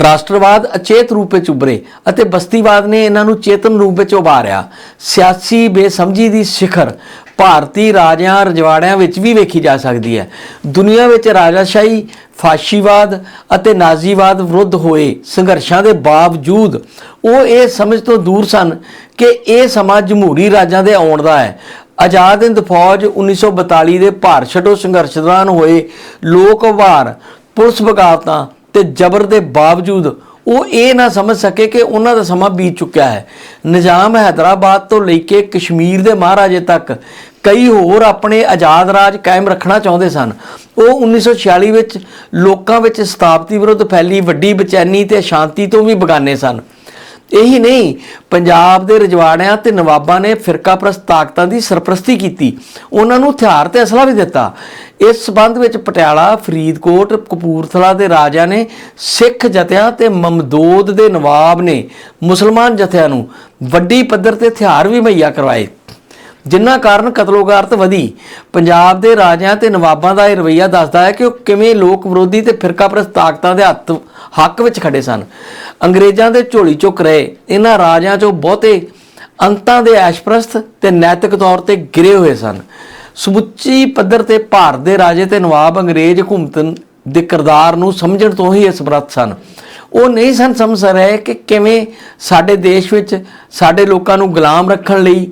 A: ਰਾਸ਼ਟਰਵਾਦ ਅਚੇਤ ਰੂਪ ਵਿੱਚ ਉਭਰੇ ਅਤੇ ਬਸਤੀਵਾਦ ਨੇ ਇਹਨਾਂ ਨੂੰ ਚੇਤਨ ਰੂਪ ਵਿੱਚ ਉਭਾਰਿਆ। ਸਿਆਸੀ ਬੇਸਮਝੀ ਦੀ ਸਿਖਰ ਭਾਰਤੀ ਰਾਜਿਆਂ ਰਜਵਾੜਿਆਂ ਵਿੱਚ ਵੀ ਵੇਖੀ ਜਾ ਸਕਦੀ ਹੈ। ਦੁਨੀਆ ਵਿੱਚ ਰਾਜਾਸ਼ਾਹੀ, ਫਾਸ਼ੀਵਾਦ ਅਤੇ ਨਾਜ਼ੀਵਾਦ ਵਿਰੁੱਧ ਹੋਏ ਸੰਘਰਸ਼ਾਂ ਦੇ ਬਾਵਜੂਦ ਉਹ ਇਹ ਸਮਝ ਤੋਂ ਦੂਰ ਸਨ ਕਿ ਇਹ ਸਮਾਂ ਜਮਹੂਰੀ ਰਾਜਾਂ ਦੇ ਆਉਣ ਦਾ ਹੈ। ਆਜ਼ਾਦ ਹਿੰਦ ਫੌਜ 1942 ਦੇ ਭਾਰਤ ਛੱਡੋ ਸੰਘਰਸ਼ ਦੌਰਾਨ ਹੋਏ ਲੋਕ ਉਭਾਰ ਪੁਲਿਸ ਬਗਾਵਤਾਂ ਤੇ ਜ਼ਬਰ ਦੇ ਬਾਵਜੂਦ ਉਹ ਇਹ ਨਾ ਸਮਝ ਸਕੇ ਕਿ ਉਹਨਾਂ ਦਾ ਸਮਾਂ ਬੀਤ ਚੁੱਕਿਆ ਹੈ। ਨਿਜ਼ਾਮ ਹੈਦਰਾਬਾਦ ਤੋਂ ਲੈ ਕੇ ਕਸ਼ਮੀਰ ਦੇ ਮਹਾਰਾਜੇ ਤੱਕ ਕਈ ਹੋਰ ਆਪਣੇ ਆਜ਼ਾਦ ਰਾਜ ਕਾਇਮ ਰੱਖਣਾ ਚਾਹੁੰਦੇ ਸਨ। ਉਹ 1946 ਵਿੱਚ ਲੋਕਾਂ ਵਿੱਚ ਸਥਾਪਤੀ ਵਿਰੁੱਧ ਫੈਲੀ ਵੱਡੀ ਬੇਚੈਨੀ ਤੇ ਸ਼ਾਂਤੀ ਤੋਂ ਵੀ ਬਗਾਨੇ ਸਨ। ਇਹੀ ਨਹੀਂ, ਪੰਜਾਬ ਦੇ ਰਜਵਾੜਿਆਂ ਤੇ ਨਵਾਬਾਂ ਨੇ ਫਿਰਕਾਪ੍ਰਸਤ ਤਾਕਤਾਂ ਦੀ ਸਰਪ੍ਰਸਤੀ ਕੀਤੀ। ਉਹਨਾਂ ਨੂੰ ਹਥਿਆਰ ਤੇ ਅਸਲਾ ਵੀ ਦਿੱਤਾ। ਇਸ ਸਬੰਧ ਵਿੱਚ ਪਟਿਆਲਾ, ਫਰੀਦਕੋਟ, ਕਪੂਰਥਲਾ ਦੇ ਰਾਜਿਆਂ ਨੇ ਸਿੱਖ ਜਥਿਆਂ ਤੇ ਮਮਦੋਦ ਦੇ ਨਵਾਬ ਨੇ ਮੁਸਲਮਾਨ ਜਥਿਆਂ ਨੂੰ ਵੱਡੀ ਪੱਧਰ ਤੇ ਹਥਿਆਰ ਵੀ ਮੁਹੱਈਆ ਕਰਵਾਏ। ਜਿਨ੍ਹਾਂ ਕਾਰਨ ਕਤਲੋਗਾਰਤ ਵਧੀ, ਪੰਜਾਬ ਦੇ ਰਾਜਿਆਂ ਤੇ ਨਵਾਬਾਂ ਦਾ ਇਹ ਰਵੱਈਆ ਦੱਸਦਾ ਹੈ ਕਿ ਉਹ ਕਿਵੇਂ ਲੋਕ ਵਿਰੋਧੀ ਤੇ ਫਿਰਕਾਪ੍ਰਸਤ ਤਾਕਤਾਂ ਦੇ ਹੱਥ, ਹੱਕ ਵਿੱਚ ਖੜੇ ਸਨ। ਅੰਗਰੇਜ਼ਾਂ ਦੇ ਝੋਲੀ ਚੁੱਕ ਰਹੇ, ਇਹਨਾਂ ਰਾਜਿਆਂ ਚੋਂ ਬਹੁਤੇ ਅੰਤਾਂ ਦੇ ਐਸ਼ਪ੍ਰਸਤ ਤੇ ਨੈਤਿਕ ਤੌਰ ਤੇ ਗਿਰੇ ਹੋਏ ਸਨ। ਸਮੁੱਚੀ ਪੱਧਰ ਤੇ ਭਾਰਤ ਦੇ ਰਾਜੇ ਤੇ ਨਵਾਬ ਅੰਗਰੇਜ਼ ਹਕੂਮਤ ਦੇ ਕਿਰਦਾਰ ਨੂੰ ਸਮਝਣ ਤੋਂ ਹੀ ਅਸਮਰੱਥ ਸਨ। ਉਹ ਨਹੀਂ ਸਨ ਸਮਝ ਰਹੇ ਕਿ ਕਿਵੇਂ ਸਾਡੇ ਦੇਸ਼ ਵਿੱਚ ਸਾਡੇ ਲੋਕਾਂ ਨੂੰ ਗੁਲਾਮ ਰੱਖਣ ਲਈ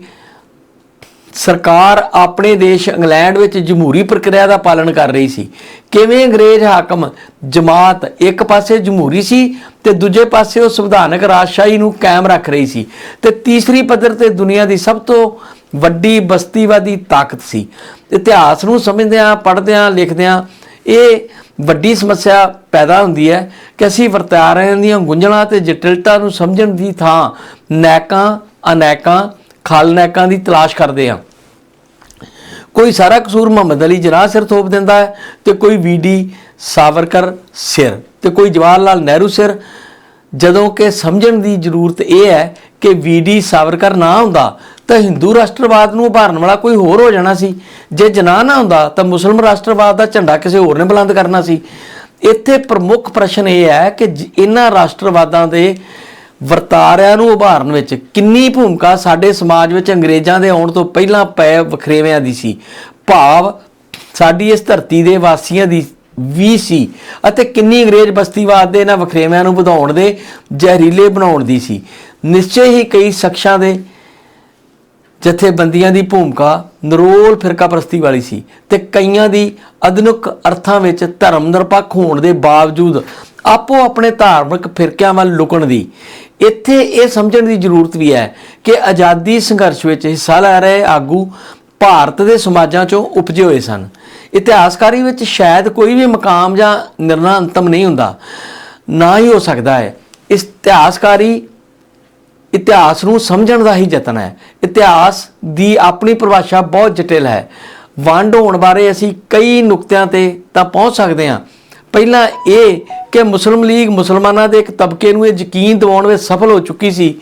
A: ਸਰਕਾਰ ਆਪਣੇ ਦੇਸ਼ ਇੰਗਲੈਂਡ ਵਿੱਚ ਜਮਹੂਰੀ ਪ੍ਰਕਿਰਿਆ ਦਾ ਪਾਲਣ ਕਰ ਰਹੀ ਸੀ। ਕਿਵੇਂ ਅੰਗਰੇਜ਼ ਹਾਕਮ ਜਮਾਤ ਇੱਕ ਪਾਸੇ ਜਮਹੂਰੀ ਸੀ ਤੇ ਦੂਜੇ ਪਾਸੇ ਉਹ ਸੰਵਿਧਾਨਕ ਰਾਜਸ਼ਾਹੀ ਨੂੰ ਕਾਇਮ ਰੱਖ ਰਹੀ ਸੀ ਤੇ ਤੀਸਰੀ ਪੱਧਰ ਤੇ ਦੁਨੀਆ ਦੀ ਸਭ ਤੋਂ ਵੱਡੀ ਬਸਤੀਵਾਦੀ ਤਾਕਤ ਸੀ। ਇਤਿਹਾਸ ਨੂੰ ਸਮਝਦਿਆਂ, ਪੜ੍ਹਦਿਆਂ, ਲਿਖਦਿਆਂ ਇਹ ਵੱਡੀ ਸਮੱਸਿਆ ਪੈਦਾ ਹੁੰਦੀ ਹੈ ਕਿ ਅਸੀਂ ਵਰਤਾਰਿਆਂ ਦੀਆਂ ਗੁੰਝਲਾਂ ਤੇ ਜਟਿਲਤਾ ਨੂੰ ਸਮਝਣ ਦੀ ਥਾਂ ਨੈਕਾਂ, ਅਨੈਕਾਂ ਖਾਲਨੈਕਾਂ ਦੀ ਤਲਾਸ਼ ਕਰਦੇ ਹਾਂ। ਕੋਈ ਸਾਰਾ ਕਸੂਰ ਮੁਹੰਮਦ ਅਲੀ ਜਨਾਹ ਸਿਰ ਥੋਪ ਦਿੰਦਾ ਹੈ ਤੇ ਕੋਈ ਵੀਡੀ ਸਾਵਰਕਰ ਸਿਰ ਤੇ ਕੋਈ ਜਵਾਹਰ ਲਾਲ ਨਹਿਰੂ ਸਿਰ। ਜਦੋਂ ਕਿ ਸਮਝਣ ਦੀ ਜ਼ਰੂਰਤ ਇਹ ਹੈ ਕਿ ਵੀਡੀ ਸਾਵਰਕਰ ਨਾ ਹੁੰਦਾ ਤਾਂ ਹਿੰਦੂ ਰਾਸ਼ਟਰਵਾਦ ਨੂੰ ਉਭਾਰਨ ਵਾਲਾ ਕੋਈ ਹੋਰ ਹੋ ਜਾਣਾ ਸੀ। ਜੇ ਜਨਾਹ ਨਾ ਹੁੰਦਾ ਤਾਂ ਮੁਸਲਮ ਰਾਸ਼ਟਰਵਾਦ ਦਾ ਝੰਡਾ ਕਿਸੇ ਹੋਰ ਨੇ ਬੁਲੰਦ ਕਰਨਾ ਸੀ। ਇੱਥੇ ਪ੍ਰਮੁੱਖ ਪ੍ਰਸ਼ਨ ਇਹ ਹੈ ਕਿ ਜ- ਇਹਨਾਂ ਰਾਸ਼ਟਰਵਾਦਾਂ ਦੇ ਵਰਤਾਰਿਆਂ ਨੂੰ ਉਭਾਰਨ ਵਿੱਚ ਕਿੰਨੀ ਭੂਮਿਕਾ ਸਾਡੇ ਸਮਾਜ ਵਿੱਚ ਅੰਗਰੇਜ਼ਾਂ ਦੇ ਆਉਣ ਤੋਂ ਪਹਿਲਾਂ ਪਏ ਵਖਰੇਵਿਆਂ ਦੀ ਸੀ? ਭਾਵ ਸਾਡੀ ਇਸ ਧਰਤੀ ਦੇ ਵਾਸੀਆਂ ਦੀ ਵੀ ਸੀ ਅਤੇ ਕਿੰਨੀ ਅੰਗਰੇਜ਼ ਬਸਤੀਵਾਦ ਦੇ ਇਹਨਾਂ ਵਖਰੇਵਿਆਂ ਨੂੰ ਵਧਾਉਣ ਦੇ ਜ਼ਹਿਰੀਲੇ ਬਣਾਉਣ ਦੀ ਸੀ। ਨਿਸ਼ਚੈ ਹੀ ਕਈ ਸ਼ਖਸਾਂ ਦੇ ਜਥੇਬੰਦੀਆਂ ਦੀ ਭੂਮਿਕਾ ਨਰੋਲ ਫਿਰਕਾਪ੍ਰਸਤੀ ਵਾਲੀ ਸੀ ਤੇ ਕਈਆਂ ਦੀ ਆਧੁਨਿਕ ਅਰਥਾਂ ਵਿੱਚ ਧਰਮ ਨਿਰਪੱਖ ਹੋਣ ਦੇ ਬਾਵਜੂਦ ਆਪੋ ਆਪਣੇ ਧਾਰਮਿਕ ਫਿਰਕਿਆਂ ਵੱਲ ਲੁਕਣ ਦੀ। ਇੱਥੇ ਇਹ ਸਮਝਣ ਦੀ ਜ਼ਰੂਰਤ ਵੀ ਹੈ ਕਿ ਆਜ਼ਾਦੀ ਸੰਘਰਸ਼ ਵਿੱਚ ਹਿੱਸਾ ਲੈ ਰਹੇ ਆਗੂ ਭਾਰਤ ਦੇ ਸਮਾਜਾਂ ਚੋਂ ਉਪਜੇ ਹੋਏ ਸਨ। ਇਤਿਹਾਸਕਾਰੀ ਵਿੱਚ ਸ਼ਾਇਦ ਕੋਈ ਵੀ ਮਕਾਮ ਜਾਂ ਨਿਰਣਾ ਅੰਤਮ ਨਹੀਂ ਹੁੰਦਾ। ਨਾ ਹੀ ਹੋ ਸਕਦਾ ਹੈ। ਇਤਿਹਾਸਕਾਰੀ ਇਤਿਹਾਸ ਨੂੰ ਸਮਝਣ ਦਾ ਹੀ ਯਤਨ ਹੈ। ਇਤਿਹਾਸ ਦੀ ਆਪਣੀ ਪਰਿਭਾਸ਼ਾ ਬਹੁਤ ਜਟਿਲ ਹੈ। ਵੰਡ ਹੋਣ ਬਾਰੇ ਅਸੀਂ ਕਈ ਨੁਕਤਿਆਂ ਤੇ ਤਾਂ ਪਹੁੰਚ ਸਕਦੇ ਹਾਂ। ਪਹਿਲਾਂ ਇਹ ਕਿ ਮੁਸਲਿਮ ਲੀਗ ਮੁਸਲਮਾਨਾਂ ਦੇ ਇੱਕ ਤਬਕੇ ਨੂੰ ਇਹ ਯਕੀਨ ਦਿਵਾਉਣ ਵਿੱਚ ਸਫਲ ਹੋ ਚੁੱਕੀ ਸੀ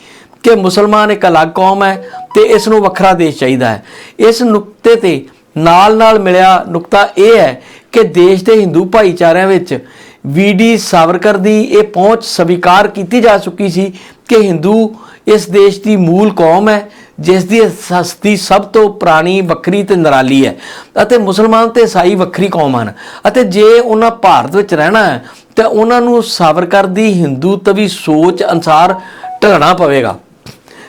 A: ਕਿ ਮੁਸਲਮਾਨ ਇੱਕ ਅਲੱਗ ਕੌਮ ਹੈ ਤੇ ਇਸ ਨੂੰ ਵੱਖਰਾ ਦੇਸ਼ ਚਾਹੀਦਾ ਹੈ। ਇਸ ਨੁਕਤੇ ਤੇ ਨਾਲ-ਨਾਲ ਮਿਲਿਆ ਨੁਕਤਾ ਇਹ ਹੈ ਕਿ ਦੇਸ਼ ਦੇ ਹਿੰਦੂ ਭਾਈਚਾਰਿਆਂ ਵਿੱਚ ਵੀਡੀ ਸਾਵਰਕਰ ਦੀ ਇਹ ਪਹੁੰਚ ਸਵੀਕਾਰ ਕੀਤੀ ਜਾ ਚੁੱਕੀ ਸੀ ਕਿ ਹਿੰਦੂ ਇਸ ਦੇਸ਼ ਦੀ ਮੂਲ ਕੌਮ ਹੈ, ਜਿਸ ਦੀ ਹਸਤੀ ਸਭ ਤੋਂ ਪੁਰਾਣੀ, ਵੱਖਰੀ ਤੇ ਨਿਰਾਲੀ ਹੈ। ਅਤੇ ਮੁਸਲਮਾਨ ਤੇ ਈਸਾਈ ਵੱਖਰੀ ਕੌਮ ਹਨ। ਅਤੇ ਜੇ ਉਹਨਾਂ ਭਾਰਤ ਵਿੱਚ ਰਹਿਣਾ ਹੈ ਤਾਂ ਉਹਨਾਂ ਨੂੰ ਸਾਵਰਕਰ ਦੀ ਹਿੰਦੂ ਤਵੀ ਸੋਚ ਅਨਸਾਰ ਢਲਣਾ ਪਵੇਗਾ।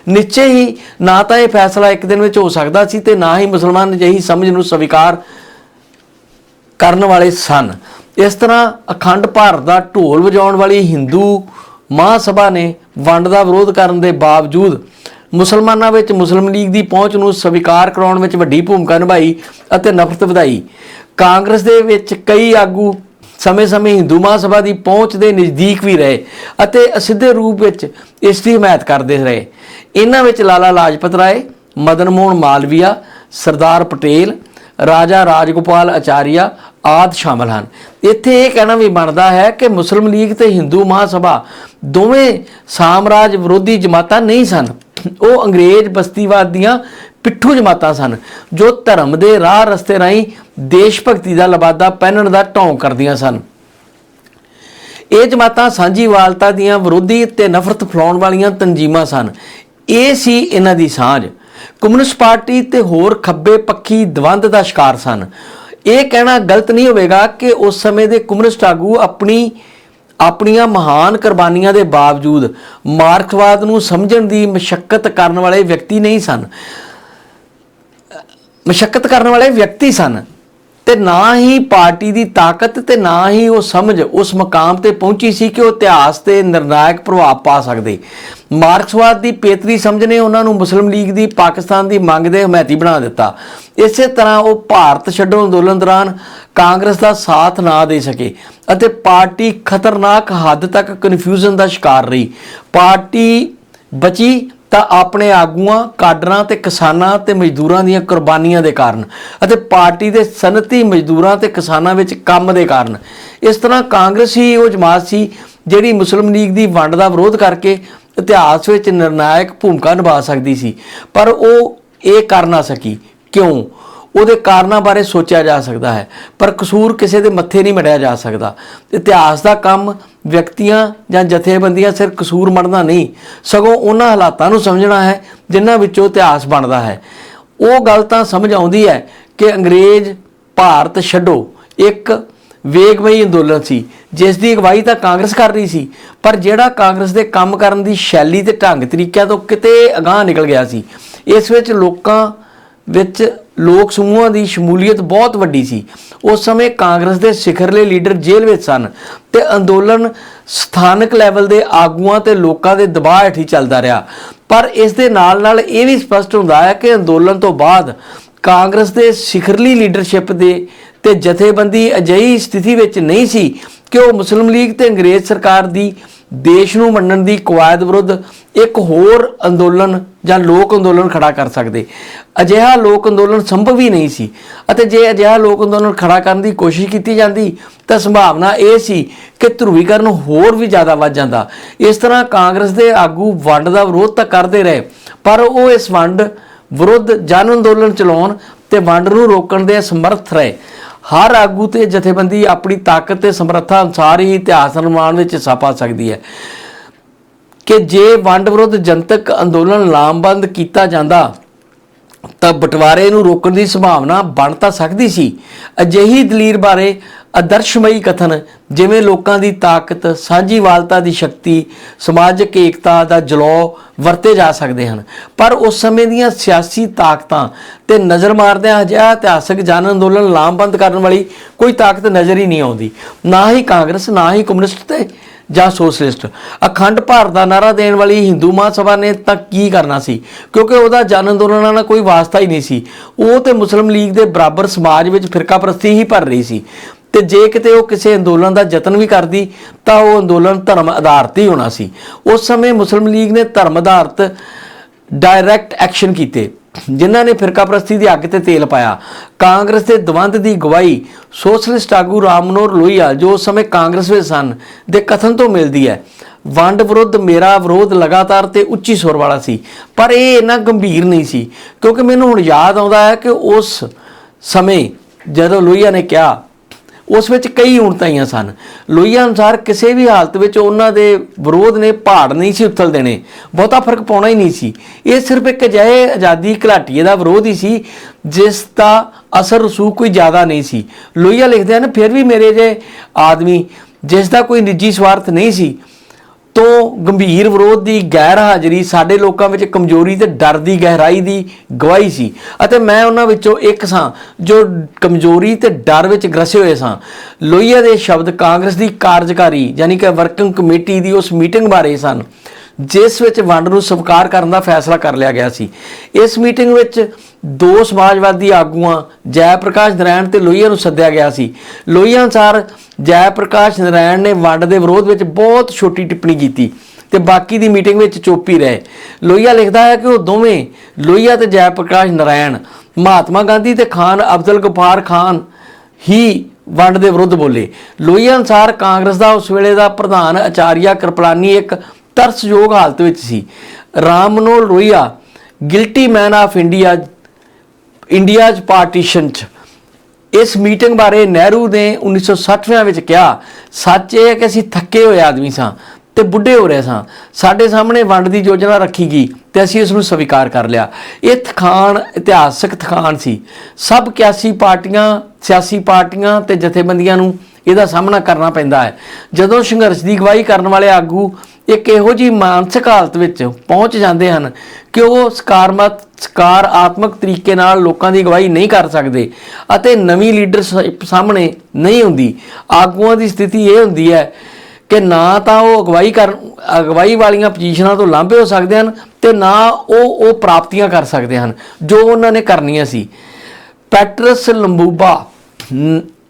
A: ਨਿਸ਼ਚੈ ਹੀ ਨਾ ਤਾਂ ਇਹ ਫੈਸਲਾ ਇੱਕ ਦਿਨ ਵਿੱਚ ਹੋ ਸਕਦਾ ਸੀ ਤੇ ਨਾ ਹੀ ਮੁਸਲਮਾਨ ਅਜਿਹੀ ਸਮਝ ਨੂੰ ਸਵੀਕਾਰ ਕਰਨ ਵਾਲੇ ਸਨ। ਇਸ ਤਰ੍ਹਾਂ ਅਖੰਡ ਭਾਰਤ ਦਾ ਢੋਲ ਵਜਾਉਣ ਵਾਲੀ ਹਿੰਦੂ ਮਹਾਸਭਾ ਨੇ ਵੰਡ ਦਾ ਵਿਰੋਧ ਕਰਨ ਦੇ ਬਾਵਜੂਦ ਮੁਸਲਮਾਨਾਂ ਵਿੱਚ ਮੁਸਲਿਮ ਲੀਗ ਦੀ ਪਹੁੰਚ ਨੂੰ ਸਵੀਕਾਰ ਕਰਾਉਣ ਵਿੱਚ ਵੱਡੀ ਭੂਮਿਕਾ ਨਿਭਾਈ ਅਤੇ ਨਫ਼ਰਤ ਵਧਾਈ। ਕਾਂਗਰਸ ਦੇ ਵਿੱਚ ਕਈ ਆਗੂ ਸਮੇਂ-ਸਮੇਂ ਹਿੰਦੂ ਮਹਾਸਭਾ ਦੀ ਪਹੁੰਚ ਦੇ ਨਜ਼ਦੀਕ ਵੀ ਰਹੇ ਅਤੇ ਅਸਿੱਧੇ ਰੂਪ ਵਿੱਚ ਇਸ ਦੀ ਹਮਾਇਤ ਕਰਦੇ ਰਹੇ। ਇਹਨਾਂ ਵਿੱਚ ਲਾਲਾ ਲਾਜਪਤ ਰਾਏ, ਮਦਨ ਮੋਹਨ ਮਾਲਵੀਆ, ਸਰਦਾਰ ਪਟੇਲ, ਰਾਜਾ ਰਾਜਗੋਪਾਲ ਆਚਾਰੀਆ ਆਦ ਸ਼ਾਮਲ ਹਨ। ਇੱਥੇ ਇਹ ਕਹਿਣਾ ਵੀ ਬਣਦਾ ਹੈ ਕਿ ਮੁਸਲਿਮ ਲੀਗ ਤੇ ਹਿੰਦੂ ਮਹਾਸਭਾ ਦੋਵੇਂ ਸਾਮਰਾਜ ਵਿਰੋਧੀ ਜਮਾਤਾਂ ਨਹੀਂ ਸਨ। ਉਹ ਅੰਗਰੇਜ਼ ਬਸਤੀਵਾਦ ਦੀਆਂ ਪਿੱਠੂ ਜਮਾਤਾਂ ਸਨ, ਜੋ ਧਰਮ ਦੇ ਰਾਹ ਰਸਤੇ ਰਾਹੀਂ ਦੇਸ਼ ਭਗਤੀ ਦਾ ਲਬਾਦਾ ਪਹਿਨਣ ਦਾ ਢੌਂਗ ਕਰਦੀਆਂ ਸਨ। ਇਹ ਜਮਾਤਾਂ ਸਾਂਝੀਵਾਲਤਾ ਦੀਆਂ ਵਿਰੋਧੀ ਤੇ ਨਫ਼ਰਤ ਫੈਲਾਉਣ ਵਾਲੀਆਂ ਤਨਜ਼ੀਮਾਂ ਸਨ। ਇਹ ਸੀ ਇਹਨਾਂ ਦੀ ਸਾਂਝ। ਕਮਿਊਨਿਸਟ ਪਾਰਟੀ ਤੇ ਹੋਰ ਖੱਬੇ ਪੱਖੀ ਦਵੰਦ ਦਾ ਸ਼ਿਕਾਰ ਸਨ। ਇਹ ਕਹਿਣਾ ਗਲਤ ਨਹੀਂ ਹੋਵੇਗਾ ਕਿ ਉਸ ਸਮੇਂ ਦੇ ਕਮਿਊਨਿਸਟ ਆਗੂ ਆਪਣੀ, ਆਪਣੀਆਂ ਮਹਾਨ ਕੁਰਬਾਨੀਆਂ ਦੇ ਬਾਵਜੂਦ ਮਾਰਕਸਵਾਦ ਨੂੰ ਸਮਝਣ ਦੀ ਮਸ਼ੱਕਤ ਕਰਨ ਵਾਲੇ ਵਿਅਕਤੀ ਨਹੀਂ ਸਨ। ਮਸ਼ੱਕਤ ਕਰਨ ਵਾਲੇ ਵਿਅਕਤੀ ਸਨ ਤੇ ਨਾ ਹੀ ਪਾਰਟੀ ਦੀ ਤਾਕਤ ਤੇ ਨਾ ਹੀ ਉਹ ਸਮਝ ਉਸ ਮਕਾਮ ਤੇ ਪਹੁੰਚੀ ਸੀ ਕਿ ਉਹ ਇਤਿਹਾਸ ਤੇ ਨਿਰਣਾਇਕ ਪ੍ਰਭਾਵ ਪਾ ਸਕਦੇ। ਮਾਰਕਸਵਾਦ ਦੀ ਪੇਤਰੀ ਸਮਝ ਨੇ ਉਹਨਾਂ ਨੂੰ ਮੁਸਲਿਮ ਲੀਗ ਦੀ, ਪਾਕਿਸਤਾਨ ਦੀ ਮੰਗ ਦੇ ਹਮਾਇਤੀ ਬਣਾ ਦਿੱਤਾ। ਇਸੇ ਤਰ੍ਹਾਂ ਉਹ ਭਾਰਤ ਛੱਡੋ ਅੰਦੋਲਨ ਦੌਰਾਨ ਕਾਂਗਰਸ ਦਾ ਸਾਥ ਨਾ ਦੇ ਸਕੇ ਅਤੇ ਪਾਰਟੀ ਖਤਰਨਾਕ ਹੱਦ ਤੱਕ ਕਨਫਿਊਜ਼ਨ ਦਾ ਸ਼ਿਕਾਰ ਰਹੀ। ਪਾਰਟੀ ਬਚੀ ਤਾਂ ਆਪਣੇ ਆਗੂਆਂ, ਕਾਡਰਾਂ ਤੇ ਕਿਸਾਨਾਂ ਤੇ ਮਜ਼ਦੂਰਾਂ ਦੀਆਂ ਕੁਰਬਾਨੀਆਂ ਦੇ ਕਾਰਨ ਅਤੇ ਪਾਰਟੀ ਦੇ ਸਨਅਤੀ ਮਜ਼ਦੂਰਾਂ ਤੇ ਕਿਸਾਨਾਂ ਵਿੱਚ ਕੰਮ ਦੇ ਕਾਰਨ। ਇਸ ਤਰ੍ਹਾਂ ਕਾਂਗਰਸ ਹੀ ਉਹ ਜਮਾਤ ਸੀ ਜਿਹੜੀ ਮੁਸਲਿਮ ਲੀਗ ਦੀ ਵੰਡ ਦਾ ਵਿਰੋਧ ਕਰਕੇ ਇਤਿਹਾਸ ਵਿੱਚ ਨਿਰਣਾਇਕ ਭੂਮਿਕਾ ਨਿਭਾ ਸਕਦੀ ਸੀ। ਪਰ ਉਹ ਇਹ ਕਰ ਨਾ ਸਕੀ। ਕਿਉਂ? ਉਹਦੇ ਕਾਰਨਾਂ ਬਾਰੇ ਸੋਚਿਆ ਜਾ ਸਕਦਾ ਹੈ, ਪਰ ਕਸੂਰ ਕਿਸੇ ਦੇ ਮੱਥੇ ਨਹੀਂ ਮੜਿਆ ਜਾ ਸਕਦਾ। ਇਤਿਹਾਸ ਦਾ ਕੰਮ ਵਿਅਕਤੀਆਂ ਜਾਂ ਜਥੇਬੰਦੀਆਂ ਸਿਰ ਕਸੂਰ ਮੜਨਾ ਨਹੀਂ। ਸਗੋਂ ਉਹਨਾਂ ਹਾਲਾਤਾਂ ਨੂੰ ਸਮਝਣਾ ਹੈ, ਜਿਨ੍ਹਾਂ ਵਿੱਚੋਂ ਇਤਿਹਾਸ ਬਣਦਾ ਹੈ। ਉਹ ਗੱਲ ਤਾਂ ਸਮਝ ਆਉਂਦੀ ਹੈ ਕਿ ਅੰਗਰੇਜ਼ ਭਾਰਤ ਛੱਡੋ। ਇੱਕ ਵੇਗਮਈ ਅੰਦੋਲਨ ਸੀ, ਜਿਸ ਦੀ ਅਗਵਾਈ ਤਾਂ ਕਾਂਗਰਸ ਕਰ ਰਹੀ ਸੀ, ਪਰ ਜਿਹੜਾ ਕਾਂਗਰਸ ਦੇ ਕੰਮ ਕਰਨ ਦੀ ਸ਼ੈਲੀ ਤੇ ਢੰਗ ਤਰੀਕਿਆਂ ਤੋਂ ਕਿਤੇ ਅਗਾਹ ਨਿਕਲ ਗਿਆ ਸੀ, ਇਸ ਵਿੱਚ ਲੋਕਾਂ ਵਿੱਚ ਲੋਕ ਸਮੂਹਾਂ ਦੀ ਸ਼ਮੂਲੀਅਤ ਬਹੁਤ ਵੱਡੀ ਸੀ। ਉਸ ਸਮੇਂ ਕਾਂਗਰਸ ਦੇ ਸਿਖਰਲੇ ਲੀਡਰ ਜੇਲ੍ਹ ਵਿੱਚ ਸਨ ਤੇ ਅੰਦੋਲਨ ਸਥਾਨਕ ਲੈਵਲ ਦੇ ਆਗੂਆਂ ਤੇ ਲੋਕਾਂ ਦੇ ਦਬਾਅ ਹੇਠ ਹੀ ਚੱਲਦਾ ਰਿਹਾ। ਪਰ ਇਸ ਦੇ ਨਾਲ ਨਾਲ ਇਹ ਵੀ ਸਪਸ਼ਟ ਹੁੰਦਾ ਹੈ ਕਿ ਅੰਦੋਲਨ ਤੋਂ ਬਾਅਦ ਕਾਂਗਰਸ ਦੇ ਸਿਖਰਲੀ ਲੀਡਰਸ਼ਿਪ ਦੇ ਤੇ ਜਥੇਬੰਦੀ ਅਜਿਹੀ ਸਥਿਤੀ ਵਿੱਚ ਨਹੀਂ ਸੀ ਕਿ ਉਹ ਮੁਸਲਿਮ ਲੀਗ ਤੇ ਅੰਗਰੇਜ਼ ਸਰਕਾਰ ਦੀ ਦੇਸ਼ ਨੂੰ ਮੰਨਣ ਦੀ ਕਵਾਇਦ ਵਿਰੁੱਧ ਇੱਕ ਹੋਰ ਅੰਦੋਲਨ ਜਾਂ ਲੋਕ ਅੰਦੋਲਨ ਖੜਾ ਕਰ ਸਕਦੇ। ਅਜਿਹਾ ਲੋਕ ਅੰਦੋਲਨ ਸੰਭਵ ਹੀ ਨਹੀਂ ਸੀ ਅਤੇ ਜੇ ਅਜਿਹਾ ਲੋਕ ਅੰਦੋਲਨ ਖੜਾ ਕਰਨ ਦੀ ਕੋਸ਼ਿਸ਼ ਕੀਤੀ ਜਾਂਦੀ, ਤਾਂ ਸੰਭਾਵਨਾ ਇਹ ਸੀ ਕਿ ਧਰੂਵੀਕਰਨ ਹੋਰ ਵੀ ਜ਼ਿਆਦਾ ਵੱਧ ਜਾਂਦਾ। ਇਸ ਤਰ੍ਹਾਂ ਕਾਂਗਰਸ ਦੇ ਆਗੂ ਵੰਡ ਦਾ ਵਿਰੋਧ ਤਾਂ ਕਰਦੇ ਰਹੇ, ਪਰ ਉਹ ਇਸ ਵੰਡ ਵਿਰੁੱਧ ਜਨ ਅੰਦੋਲਨ ਚਲਾਉਣ ਤੇ ਵੰਡ ਨੂੰ ਰੋਕਣ ਦੇ ਸਮਰੱਥ ਰਹੇ। ਹਰ ਆਗੂ ਤੇ ਜਥੇਬੰਦੀ ਆਪਣੀ ਤਾਕਤ ਤੇ ਸਮਰੱਥਾ ਅਨੁਸਾਰ ਹੀ ਇਤਿਹਾਸ ਨਿਰਮਾਣ ਵਿੱਚ ਹਿੱਸਾ ਪਾ ਸਕਦੀ ਹੈ। ਕਿ ਜੇ ਵੰਡ ਵਿਰੁੱਧ ਜਨਤਕ ਅੰਦੋਲਨ ਲਾਮਬੰਦ ਕੀਤਾ ਜਾਂਦਾ ਤਾਂ ਬਟਵਾਰੇ ਨੂੰ ਰੋਕਣ ਦੀ ਸੰਭਾਵਨਾ ਬਣ ਤਾਂ ਸਕਦੀ ਸੀ। ਅਜਿਹੀ ਦਲੀਰ ਬਾਰੇ ਆਦਰਸ਼ਮਈ ਕਥਨ, ਜਿਵੇਂ ਲੋਕਾਂ ਦੀ ਤਾਕਤ, ਸਾਂਝੀਵਾਲਤਾ ਦੀ ਸ਼ਕਤੀ, ਸਮਾਜਿਕ ਏਕਤਾ ਦਾ ਜਲੌ ਵਰਤੇ ਜਾ ਸਕਦੇ ਹਨ। ਪਰ ਉਸ ਸਮੇਂ ਦੀਆਂ ਸਿਆਸੀ ਤਾਕਤਾਂ ਤੇ ਨਜ਼ਰ ਮਾਰਦਿਆਂ ਅਜਿਹਾ ਇਤਿਹਾਸਕ ਜਨ ਅੰਦੋਲਨ ਲਾਮਬੰਦ ਕਰਨ ਵਾਲੀ ਕੋਈ ਤਾਕਤ ਨਜ਼ਰ ਹੀ ਨਹੀਂ ਆਉਂਦੀ। ਨਾ ਹੀ ਕਾਂਗਰਸ, ਨਾ ਹੀ ਕਮਿਊਨਿਸਟ ਤੇ ਜਾਂ ਸੋਸ਼ਲਿਸਟ। ਅਖੰਡ ਭਾਰਤ ਦਾ ਨਾਰਾ ਦੇਣ ਵਾਲੀ ਹਿੰਦੂ ਮਹਾਸਭਾ ਨੇ ਤਾਂ ਕੀ ਕਰਨਾ ਸੀ? ਕਿਉਂਕਿ ਉਹਦਾ ਜਨ ਅੰਦੋਲਨਾਂ ਨਾਲ ਕੋਈ ਵਾਸਤਾ ਹੀ ਨਹੀਂ ਸੀ। ਉਹ ਤੇ ਮੁਸਲਿਮ ਲੀਗ ਦੇ ਬਰਾਬਰ ਸਮਾਜ ਵਿੱਚ ਫਿਰਕਾਪ੍ਰਸਤੀ ਹੀ ਭਰ ਰਹੀ ਸੀ। ਤੇ ਜੇ ਕਿਤੇ ਉਹ ਕਿਸੇ ਅੰਦੋਲਨ ਦਾ ਯਤਨ ਵੀ ਕਰਦੀ, ਤਾਂ ਉਹ ਅੰਦੋਲਨ ਧਰਮ ਆਧਾਰਿਤ ਹੀ ਹੋਣਾ ਸੀ। ਉਸ ਸਮੇਂ ਮੁਸਲਿਮ ਲੀਗ ਨੇ ਧਰਮ ਆਧਾਰਿਤ ਡਾਇਰੈਕਟ ਐਕਸ਼ਨ ਕੀਤੇ। ਜਿਨ੍ਹਾਂ ਨੇ ਫਿਰਕਾਪ੍ਰਸਤੀ ਦੀ ਅੱਗ ਤੇ ਤੇਲ ਪਾਇਆ। ਕਾਂਗਰਸ ਦੇ ਦਵੰਦ ਦੀ ਗਵਾਹੀ ਸੋਸ਼ਲਿਸਟ ਆਗੂ ਰਾਮ ਮਨੋਹਰ ਲੋਹੀਆ, ਜੋ ਉਸ ਸਮੇਂ ਕਾਂਗਰਸ ਵਿੱਚ ਸਨ, ਦੇ ਕਥਨ ਤੋਂ ਮਿਲਦੀ ਹੈ। ਵੰਡ ਵਿਰੁੱਧ ਮੇਰਾ ਵਿਰੋਧ ਲਗਾਤਾਰ ਤੇ ਉੱਚੀ ਸੁਰ ਵਾਲਾ ਸੀ, ਪਰ ਇਹ ਇੰਨਾ ਗੰਭੀਰ ਨਹੀਂ ਸੀ, ਕਿਉਂਕਿ ਮੈਨੂੰ ਹੁਣ ਯਾਦ ਆਉਂਦਾ ਹੈ ਕਿ ਉਸ ਸਮੇਂ ਜਦੋਂ ਲੋਹੀਆ ਨੇ ਕਿਹਾ ਉਸ ਵਿੱਚ ਕਈ ਉਣਤਾਈਆਂ ਸਨ। ਲੋਹੀਆ ਅਨੁਸਾਰ ਕਿਸੇ ਵੀ ਹਾਲਤ ਵਿੱਚ ਉਹਨਾਂ ਦੇ ਵਿਰੋਧ ਨੇ ਪਹਾੜ ਨਹੀਂ ਸੀ ਉਥਲ ਦੇਣੇ। ਬਹੁਤਾ ਫ਼ਰਕ ਪਾਉਣਾ ਹੀ ਨਹੀਂ ਸੀ। ਇਹ ਸਿਰਫ ਇੱਕ ਅਜਿਹੇ ਆਜ਼ਾਦੀ ਘਲਾਟੀਏ ਦਾ ਵਿਰੋਧ ਹੀ ਸੀ, ਜਿਸ ਦਾ ਅਸਰ ਰਸੂਖ ਕੋਈ ਜ਼ਿਆਦਾ ਨਹੀਂ ਸੀ। ਲੋਹੀਆ ਲਿਖਦੇ ਹਨ, ਫਿਰ ਵੀ ਮੇਰੇ ਜੇ ਆਦਮੀ, ਜਿਸ ਦਾ ਕੋਈ ਨਿੱਜੀ ਸਵਾਰਥ ਨਹੀਂ ਸੀ ਤੋਂ ਗੰਭੀਰ ਵਿਰੋਧ ਦੀ ਗੈਰ ਹਾਜ਼ਰੀ ਸਾਡੇ ਲੋਕਾਂ ਵਿੱਚ ਕਮਜ਼ੋਰੀ ਤੇ ਡਰ ਦੀ ਗਹਿਰਾਈ ਦੀ ਗਵਾਹੀ ਸੀ। ਅਤੇ ਮੈਂ ਉਹਨਾਂ ਵਿੱਚੋਂ ਇੱਕ ਸਾਂ ਜੋ ਕਮਜ਼ੋਰੀ ਤੇ ਡਰ ਵਿੱਚ ਗ੍ਰਸੇ ਹੋਏ ਸਾਂ। ਲੋਹੀਆ ਦੇ ਸ਼ਬਦ ਕਾਂਗਰਸ ਦੀ ਕਾਰਜਕਾਰੀ, ਯਾਨੀ ਕਿ ਵਰਕਿੰਗ ਕਮੇਟੀ ਦੀ ਉਸ ਮੀਟਿੰਗ ਬਾਰੇ ਸਨ। ਜਿਸ ਵਿੱਚ ਵੰਡ ਨੂੰ ਸਵੀਕਾਰ ਕਰਨ ਦਾ ਫੈਸਲਾ ਕਰ ਲਿਆ ਗਿਆ ਸੀ। ਇਸ ਮੀਟਿੰਗ ਵਿੱਚ ਦੋ ਸਮਾਜਵਾਦੀ ਆਗੂਆਂ ਜੈ ਪ੍ਰਕਾਸ਼ ਨਰਾਇਣ ਤੇ ਲੋਹੀਆ ਨੂੰ ਸੱਦਿਆ ਗਿਆ ਸੀ। ਲੋਹੀਆ ਅਨੁਸਾਰ ਜੈ ਪ੍ਰਕਾਸ਼ ਨਰਾਇਣ ਨੇ ਵੰਡ ਦੇ ਵਿਰੋਧ ਵਿੱਚ ਬਹੁਤ ਛੋਟੀ ਟਿੱਪਣੀ ਕੀਤੀ ਤੇ ਬਾਕੀ ਦੀ ਮੀਟਿੰਗ ਵਿੱਚ ਚੁੱਪ ਹੀ ਰਹੇ। ਲੋਹੀਆ ਲਿਖਦਾ ਹੈ ਕਿ ਉਹ ਦੋਵੇਂ, ਲੋਹੀਆ ਤੇ ਜੈ ਪ੍ਰਕਾਸ਼ ਨਰਾਇਣ, ਮਹਾਤਮਾ ਗਾਂਧੀ ਤੇ ਖਾਨ ਅਬਦੁਲ ਗਫਾਰ ਖਾਨ ਹੀ ਵੰਡ ਦੇ ਵਿਰੁੱਧ ਬੋਲੇ। ਲੋਹੀਆ ਅਨੁਸਾਰ ਕਾਂਗਰਸ ਦਾ ਉਸ ਵੇਲੇ ਦਾ ਪ੍ਰਧਾਨ ਆਚਾਰੀਆ ਕਿਰਪਲਾਨੀ ਇੱਕ ਤਰਸਯੋਗ ਹਾਲਤ ਵਿੱਚ ਸੀ। Ram Manohar Lohia guilty men of India India's partition ਚ। ਇਸ ਮੀਟਿੰਗ ਬਾਰੇ ਨਹਿਰੂ ਨੇ 1960ਵਿਆਂ ਵਿੱਚ ਕਿਹਾ, ਸੱਚ ਇਹ ਹੈ ਕਿ ਅਸੀਂ ਥੱਕੇ ਹੋਏ ਆਦਮੀ ਸਾਂ ਤੇ ਬੁੱਢੇ ਹੋ ਰਹੇ ਸਾਂ। ਸਾਡੇ ਸਾਹਮਣੇ ਵੰਡ ਦੀ ਯੋਜਨਾ ਰੱਖੀ ਗਈ ਤੇ ਅਸੀਂ ਇਸ ਨੂੰ ਸਵੀਕਾਰ ਕਰ ਲਿਆ। ਇਹ ਥਕਾਨ, ਇਤਿਹਾਸਕ ਥਕਾਨ ਸੀ। ਸਭ 81 ਪਾਰਟੀਆਂ, ਸਿਆਸੀ ਪਾਰਟੀਆਂ ਤੇ ਜਥੇਬੰਦੀਆਂ ਨੂੰ ਇਹਦਾ ਸਾਹਮਣਾ ਕਰਨਾ ਪੈਂਦਾ ਹੈ। ਜਦੋਂ ਸੰਘਰਸ਼ ਦੀ ਅਗਵਾਈ ਕਰਨ ਵਾਲੇ ਆਗੂ ਇੱਕ ਇਹੋ ਜੀ ਮਾਨਸਿਕ ਹਾਲਤ ਵਿੱਚ ਪਹੁੰਚ ਜਾਂਦੇ ਹਨ ਕਿ ਉਹ ਸਕਾਰਮਤ, ਸਕਾਰਾਤਮਕ ਤਰੀਕੇ ਨਾਲ ਲੋਕਾਂ ਦੀ ਅਗਵਾਈ ਨਹੀਂ ਕਰ ਸਕਦੇ ਅਤੇ ਨਵੀਂ ਲੀਡਰਸ਼ਿਪ ਸਾਹਮਣੇ ਨਹੀਂ ਹੁੰਦੀ ਆਗੂਆਂ ਦੀ ਸਥਿਤੀ ਇਹ ਹੁੰਦੀ ਹੈ ਕਿ ਨਾ ਤਾਂ ਉਹ ਅਗਵਾਈ ਕਰ ਅਗਵਾਈ ਵਾਲੀਆਂ ਪੋਜੀਸ਼ਨਾਂ ਤੋਂ ਲਾਂਭੇ ਹੋ ਸਕਦੇ ਹਨ ਤੇ ਨਾ ਉਹ ਉਹ ਪ੍ਰਾਪਤੀਆਂ ਕਰ ਸਕਦੇ ਹਨ, ਜੋ ਉਹਨਾਂ ਨੇ ਕਰਨੀਆਂ ਸੀ। Patrice Lumumba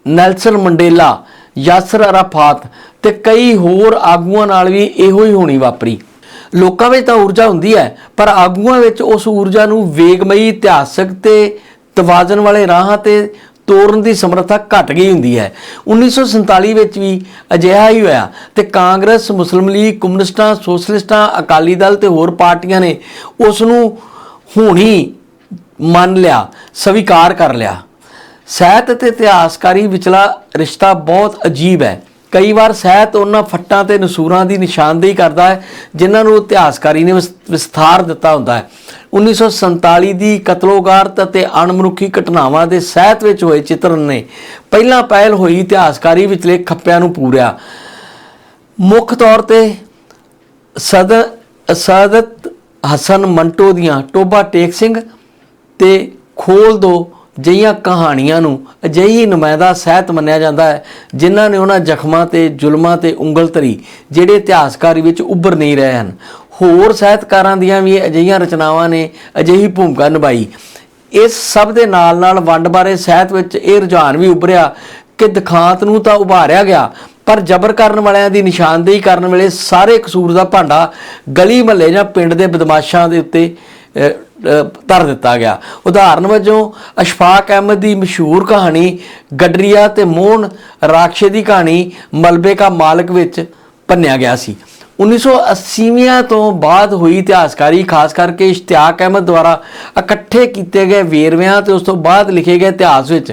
A: Nelson Mandela, Yasser Arafat ਤੇ ਕਈ ਹੋਰ ਆਗੂਆਂ ਨਾਲ ਵੀ ਇਹੋ ਹੀ ਹੋਣੀ ਵਾਪਰੀ। ਲੋਕਾਂ ਵਿੱਚ ਤਾਂ ਊਰਜਾ ਹੁੰਦੀ ਹੈ, ਪਰ ਆਗੂਆਂ ਵਿੱਚ ਉਸ ਊਰਜਾ ਨੂੰ ਵੇਗਮਈ, ਇਤਿਹਾਸਕ ਤੇ ਤਵਾਜ਼ਨ ਵਾਲੇ ਰਾਹਾਂ ਤੇ ਤੋਰਨ ਦੀ ਸਮਰੱਥਾ ਘਟ ਗਈ ਹੁੰਦੀ ਹੈ। 1947 ਵਿੱਚ ਵੀ ਅਜਿਹਾ ਹੀ ਹੋਇਆ ਤੇ ਕਾਂਗਰਸ, ਮੁਸਲਿਮ ਲੀਗ, ਕਮਿਊਨਿਸਟਾਂ, ਸੋਸ਼ਲਿਸਟਾਂ, ਅਕਾਲੀ ਦਲ ਤੇ ਹੋਰ ਪਾਰਟੀਆਂ ਨੇ ਉਸ ਨੂੰ ਹੋਣੀ ਮੰਨ ਲਿਆ, ਸਵੀਕਾਰ ਕਰ ਲਿਆ। ਸਾਹਿਤ ਅਤੇ ਇਤਿਹਾਸਕਾਰੀ ਵਿਚਲਾ ਰਿਸ਼ਤਾ ਬਹੁਤ ਅਜੀਬ ਹੈ। ਕਈ ਵਾਰ ਸਾਹਿਤ ਉਹਨਾਂ ਫੱਟਾਂ ਤੇ ਨਸੂਰਾਂ ਦੀ ਨਿਸ਼ਾਨਦੇਹੀ ਕਰਦਾ ਹੈ, ਜਿਨ੍ਹਾਂ ਨੂੰ ਇਤਿਹਾਸਕਾਰੀ ਨੇ ਵਿਸ- ਵਿਸਥਾਰ ਦਿੱਤਾ ਹੁੰਦਾ ਹੈ। 1947 ਦੀ ਕਤਲੋਗਾਰਤ ਅਤੇ ਅਣਮਨੁੱਖੀ ਘਟਨਾਵਾਂ ਦੇ ਸਾਹਿਤ ਵਿੱਚ ਹੋਏ ਚਿੱਤਰਨ ਨੇ ਪਹਿਲਾਂ ਪਹਿਲ ਹੋਈ ਇਤਿਹਾਸਕਾਰੀ ਵਿਚਲੇ ਖੱਪਿਆਂ ਨੂੰ ਪੂਰਿਆ। ਮੁੱਖ ਤੌਰ ਤੇ ਸਦ, ਸਾਦਤ ਹਸਨ ਮੰਟੋ ਦੀਆਂ, ਟੋਬਾ ਟੇਕ ਸਿੰਘ ਤੇ ਖੋਲ ਦੋ ਜਿਹੀਆਂ ਕਹਾਣੀਆਂ ਨੂੰ ਅਜਿਹੀ ਨੁਮਾਇੰਦਾ ਸਾਹਿਤ ਮੰਨਿਆ ਜਾਂਦਾ ਹੈ, ਜਿਨ੍ਹਾਂ ਨੇ ਉਹਨਾਂ ਜ਼ਖਮਾਂ ਤੇ ਜ਼ੁਲਮਾਂ ਤੇ ਉਂਗਲ ਧਰੀ ਜਿਹੜੇ ਇਤਿਹਾਸਕਾਰੀ ਵਿੱਚ ਉੱਭਰ ਨਹੀਂ ਰਹੇ ਹਨ। ਹੋਰ ਸਾਹਿਤਕਾਰਾਂ ਦੀਆਂ ਵੀ ਅਜਿਹੀਆਂ ਰਚਨਾਵਾਂ ਨੇ ਅਜਿਹੀ ਭੂਮਿਕਾ ਨਿਭਾਈ। ਇਸ ਸਭ ਦੇ ਨਾਲ ਨਾਲ ਵੰਡ ਬਾਰੇ ਸਾਹਿਤ ਵਿੱਚ ਇਹ ਰੁਝਾਨ ਵੀ ਉੱਭਰਿਆ ਕਿ ਦਿਖਾਂਤ ਨੂੰ ਤਾਂ ਉਭਾਰਿਆ ਗਿਆ, ਪਰ ਜ਼ਬਰ ਕਰਨ ਵਾਲਿਆਂ ਦੀ ਨਿਸ਼ਾਨਦੇਹੀ ਕਰਨ ਵੇਲੇ ਸਾਰੇ ਕਸੂਰ ਦਾ ਭਾਂਡਾ ਗਲੀ ਮਹੱਲੇ ਜਾਂ ਪਿੰਡ ਦੇ ਬਦਮਾਸ਼ਾਂ ਦੇ ਉੱਤੇ ਧਰ ਦਿੱਤਾ ਗਿਆ। ਉਦਾਹਰਨ ਵਜੋਂ, ਅਸ਼ਫਾਕ ਅਹਿਮਦ ਦੀ ਮਸ਼ਹੂਰ ਕਹਾਣੀ ਗਡਰੀਆ ਤੇ ਮੋਹਨ ਰਾਖਸ਼ੇ ਦੀ ਕਹਾਣੀ ਮਲਬੇ ਕਾ ਮਾਲਕ ਵਿੱਚ ਪੰਨਿਆ ਗਿਆ ਸੀ। 1980ਵਿਆਂ ਤੋਂ ਬਾਅਦ ਹੋਈ ਇਤਿਹਾਸਕਾਰੀ, ਖਾਸ ਕਰਕੇ ਇਸ਼ਤਿਆਕ ਅਹਿਮਦ ਦੁਆਰਾ ਇਕੱਠੇ ਕੀਤੇ ਗਏ ਵੇਰਵਿਆਂ ਤੇ ਉਸ ਤੋਂ ਬਾਅਦ ਲਿਖੇ ਗਏ ਇਤਿਹਾਸ ਵਿੱਚ,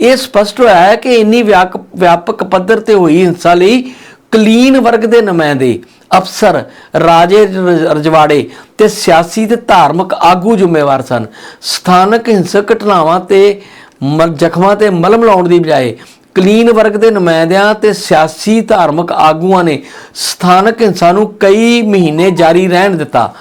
A: ਇਹ ਸਪਸ਼ਟ ਹੋਇਆ ਹੈ ਕਿ ਇੰਨੀ ਵਿਆਕ- ਵਿਆਪਕ ਪੱਧਰ ਤੇ ਹੋਈ ਹਿੰਸਾ ਲਈ ਕਲੀਨ ਵਰਗ ਦੇ ਨੁਮਾਇੰਦੇ ਅਫਸਰ ਰਾਜੇ ਰਜਵਾੜੇ ਤੇ ਸਿਆਸੀ ਤੇ ਧਾਰਮਿਕ ਆਗੂ ਜ਼ਿੰਮੇਵਾਰ ਸਨ। ਸਥਾਨਕ ਹਿੰਸਕ ਘਟਨਾਵਾਂ ਤੇ ਮ- ਜ਼ਖਮਾਂ ਤੇ ਮਲਮ ਲਾਉਣ ਦੀ ਬਜਾਏ ਕਲੀਨ ਵਰਗ ਦੇ ਨੁਮਾਇੰਦਿਆਂ ਤੇ ਸਿਆਸੀ ਧਾਰਮਿਕ ਆਗੂਆਂ ਨੇ ਸਥਾਨਕ ਹਿੰਸਾ ਨੂੰ ਕਈ ਮਹੀਨੇ ਜਾਰੀ ਰਹਿਣ ਦਿੱਤਾ।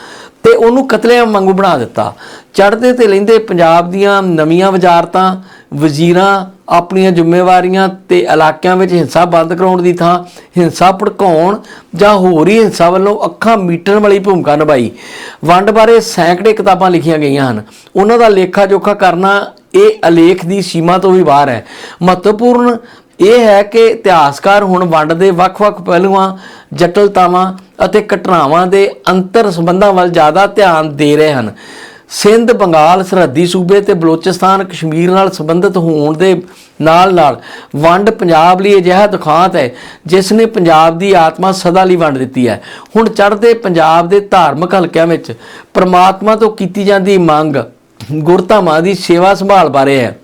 A: ਤੇ ਉਹਨੂੰ ਕਤਲੇਆਮ ਵਾਂਗੂ ਬਣਾ ਦਿੱਤਾ। ਚੜ੍ਹਦੇ ਤੇ ਲੈਂਦੇ ਪੰਜਾਬ ਦੀਆਂ ਨਵੀਆਂ ਵਜ਼ਾਰਤਾਂ, ਵਜ਼ੀਰਾਂ, ਆਪਣੀਆਂ ਜ਼ਿੰਮੇਵਾਰੀਆਂ ਤੇ ਇਲਾਕਿਆਂ ਵਿੱਚ ਹਿੰਸਾ ਬੰਦ ਕਰਾਉਣ ਦੀ ਥਾਂ, ਹਿੰਸਾ ਭੜਕਾਉਣ ਜਾਂ ਹੋਰ ਹੀ ਹਿੰਸਾ ਵੱਲੋਂ ਅੱਖਾਂ ਮੀਟਣ ਵਾਲੀ ਭੂਮਿਕਾ ਨਿਭਾਈ। ਵੰਡ ਬਾਰੇ ਸੈਂਕੜੇ ਕਿਤਾਬਾਂ ਲਿਖੀਆਂ ਗਈਆਂ ਹਨ। ਉਹਨਾਂ ਦਾ ਲੇਖਾ ਜੋਖਾ ਕਰਨਾ ਇਹ ਅਲੇਖ ਦੀ ਸੀਮਾ ਤੋਂ ਵੀ ਬਾਹਰ ਹੈ। ਮਹੱਤਵਪੂਰਨ ਇਹ ਹੈ ਕਿ ਇਤਿਹਾਸਕਾਰ ਹੁਣ ਵੰਡ ਦੇ ਵੱਖ-ਵੱਖ ਪਹਿਲੂਆਂ, ਜਟਲਤਾਵਾਂ ਅਤੇ ਘਟਨਾਵਾਂ ਦੇ ਅੰਤਰ ਸੰਬੰਧਾਂ ਵੱਲ ਜ਼ਿਆਦਾ ਧਿਆਨ ਦੇ ਰਹੇ ਹਨ। ਸਿੰਧ, ਬੰਗਾਲ, ਸਰਹੱਦੀ ਸੂਬੇ ਤੇ ਬਲੋਚਿਸਤਾਨ, ਕਸ਼ਮੀਰ ਨਾਲ ਸੰਬੰਧਿਤ ਹੋਣ ਦੇ ਨਾਲ-ਨਾਲ ਵੰਡ ਪੰਜਾਬ ਲਈ ਅਜਿਹਾ ਦੁਖਾਂਤ ਹੈ, ਜਿਸ ਨੇ ਪੰਜਾਬ ਦੀ ਆਤਮਾ ਸਦਾ ਲਈ ਵੰਡ ਦਿੱਤੀ ਹੈ। ਹੁਣ ਚੜ੍ਹਦੇ ਪੰਜਾਬ ਦੇ ਧਾਰਮਿਕ ਹਲਕਿਆਂ ਵਿੱਚ ਪ੍ਰਮਾਤਮਾ ਤੋਂ ਕੀਤੀ ਜਾਂਦੀ ਮੰਗ ਗੁਰਧਾਮਾਂ ਦੀ ਸੇਵਾ ਸੰਭਾਲ ਬਾਰੇ ਹੈ।